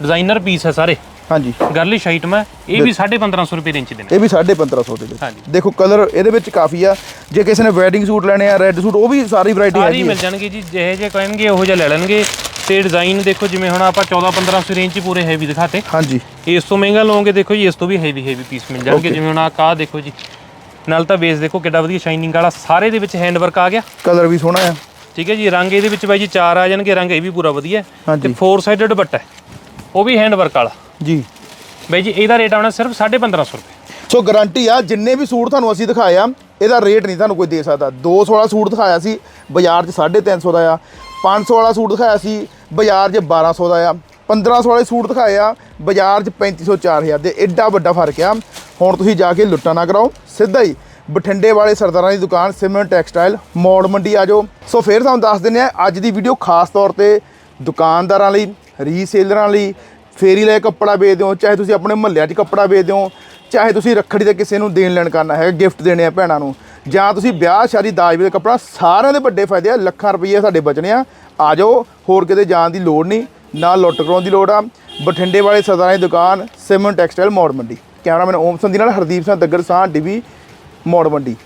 ਡਿਜ਼ਾਈਨਰ ਪੀਸ ਹੈ ਸਾਰੇ। ਹਾਂਜੀ। ਗਰਲਿਸ਼ ਆਈਟਮ ਹੈ ਇਹ ਵੀ 1550 ਰੁਪਏ ਰੇਂਜ 'ਚ ਦੇਣੇ ਇਹ ਵੀ 1550 ਦੇ ਵਿੱਚ। ਹਾਂਜੀ। ਦੇਖੋ ਕਲਰ ਇਹਦੇ ਵਿੱਚ ਕਾਫੀ ਆ। ਜੇ ਕਿਸੇ ਨੇ ਵੈਡਿੰਗ ਸੂਟ ਲੈਣੇ ਆ ਰੈੱਡ ਸੂਟ ਉਹ ਵੀ ਸਾਰੀ ਵੈਰਾਈਟੀ ਸਾਰੀ ਹੈਗੀ ਮਿਲ ਜਾਣਗੇ ਜੀ ਜਿਹੇ ਜੇ ਕਹਿਣਗੇ ਉਹੋ ਜਿਹਾ ਲੈ ਲੈਣਗੇ। ਤੇ ਡਿਜ਼ਾਈਨ ਦੇਖੋ ਜਿਵੇਂ ਹੁਣ ਆਪਾਂ 14 1500 ਰੇਂਜ 'ਚ ਪੂਰੇ ਹੈਵੀ ਦਿਖਾਤੇ। ਹਾਂਜੀ। ਇਸ ਤੋਂ ਮਹਿੰਗਾ ਲਓਗੇ ਦੇਖੋ ਜੀ ਇਸ ਤੋਂ ਵੀ ਹੈਵੀ ਹੈਵੀ ਪੀਸ ਮਿਲ ਜਾਣਗੇ। Okay. ਜਿਵੇਂ ਹੁਣ ਆ ਕਾ ਦੇਖੋ ਜੀ ਨਾਲ ਤਾਂ ਬੇਸ ਦੇਖੋ ਕਿੱਡਾ ਵਧੀਆ ਸ਼ਾਈਨਿੰਗ ਵਾਲਾ ਸਾਰੇ ਦੇ ਵਿੱਚ ਹੈਂਡ ਵਰਕ ਆ ਗਿਆ। ਕਲਰ ਵੀ ਸੋਹਣਾ ਆ। ਠੀਕ ਹੈ ਜੀ ਰੰਗ ਇਹਦੇ ਵਿੱਚ ਬਾਈ ਜੀ ਚਾਰ ਆ ਜਾਣਗੇ ਰੰਗ ਇਹ ਵੀ ਪੂਰਾ ਵਧੀਆ। ਹੈ। ਤੇ ਫੋਰ ਸਾਈਡਡ ਦੁਪੱਟਾ ਉਹ ਵੀ ਹੈਂਡ ਵਰਕ ਵਾਲਾ। ਜੀ। ਬਾਈ ਜੀ ਇਹਦਾ ਰੇਟ ਆਉਣਾ ਸਿਰਫ 1550 ਰੁਪਏ। ਸੋ ਗਾਰੰਟੀ ਆ ਜਿੰਨੇ ਵੀ ਸੂਟ ਤੁਹਾਨੂੰ ਅਸੀਂ ਦਿਖਾਏ ਆ ਇਹਦਾ ਰੇਟ ਨਹੀਂ ਤੁਹਾਨੂੰ ਕੋਈ ਦੇ ਸਕਦਾ। 200 ਵਾਲਾ ਸੂਟ ਦਿਖਾਇਆ ਸੀ ਬਾਜ਼ਾਰ 'ਚ 350 ਦਾ ਆ। 500 ਵਾਲਾ ਸੂਟ ਦਿਖਾਇਆ ਸੀ ਬਾਜ਼ਾਰ 'ਚ 1200 ਦਾ ਆ। 1500 ਵਾਲੇ ਸੂਟ ਦਿਖਾਏ ਆ ਬਾਜ਼ਾਰ 'ਚ 3500 4000 ਦੇ। ਐਡਾ ਵੱਡਾ ਫ਼ਰਕ ਆ। ਹੁਣ ਤੁਸੀਂ ਜਾ ਕੇ ਲੁੱਟਾਂ ਨਾ ਕਰਾਓ। ਸਿੱਧਾ ਹੀ ਬਠਿੰਡੇ ਵਾਲੇ ਸਰਦਾਰਾਂ ਦੀ ਦੁਕਾਨ ਸਿਮਰਨ ਟੈਕਸਟਾਈਲ ਮੌੜ ਮੰਡੀ ਆ ਜਾਓ। ਸੋ ਫਿਰ ਤੁਹਾਨੂੰ ਦੱਸ ਦਿੰਦੇ ਆ ਅੱਜ ਦੀ ਵੀਡੀਓ ਖਾਸ ਤੌਰ ਤੇ ਦੁਕਾਨਦਾਰਾਂ ਲਈ ਰੀਸੇਲਰਾਂ ਲਈ, ਫੇਰੀ ਲੈ ਕੱਪੜਾ ਵੇਚਦੇ ਹੋ, ਚਾਹੇ ਤੁਸੀਂ ਆਪਣੇ ਮਹੱਲਿਆਂ 'ਚ ਕੱਪੜਾ ਵੇਚਦੇ ਹੋ, ਚਾਹੇ ਤੁਸੀਂ ਰੱਖੜੀ ਤੇ ਕਿਸੇ ਨੂੰ ਦੇਣ ਲੈਣ ਕਰਨਾ ਹੈ ਗਿਫਟ ਦੇਣੇ ਆ ਭੈਣਾਂ ਨੂੰ, ਜਾਂ ਤੁਸੀਂ ਵਿਆਹ ਸ਼ਾਦੀ ਦਾਜ ਵੇਲੇ ਕੱਪੜਾ, ਸਾਰਿਆਂ ਦੇ ਵੱਡੇ ਫਾਇਦੇ ਆ, ਲੱਖਾਂ ਰੁਪਏ ਸਾਡੇ ਬਚਣੇ ਆ। ਆ ਜਾਓ, ਹੋਰ ਕਿਤੇ ਜਾਣ ਦੀ ਲੋੜ ਨਹੀਂ ਨਾ ਲੁੱਟ ਕਰਾਉਣ ਦੀ ਲੋੜ ਆ। ਬਠਿੰਡੇ ਵਾਲੇ ਸਰਦਾਰਾਂ ਦੀ ਦੁਕਾਨ ਸਿਮਰਨ ਟੈਕਸਟਾਈਲ ਮੌੜ ਮੰਡੀ। ਕੈਮਰਾਮੈਨ ਓਮ ਸੰਧੀ ਨਾਲ ਹਰਦੀਪ ਸਿੰਘ ਦੱਗਰ ਸਾਹ ਡਿਵੀ ਮੌੜ ਮੰਡੀ।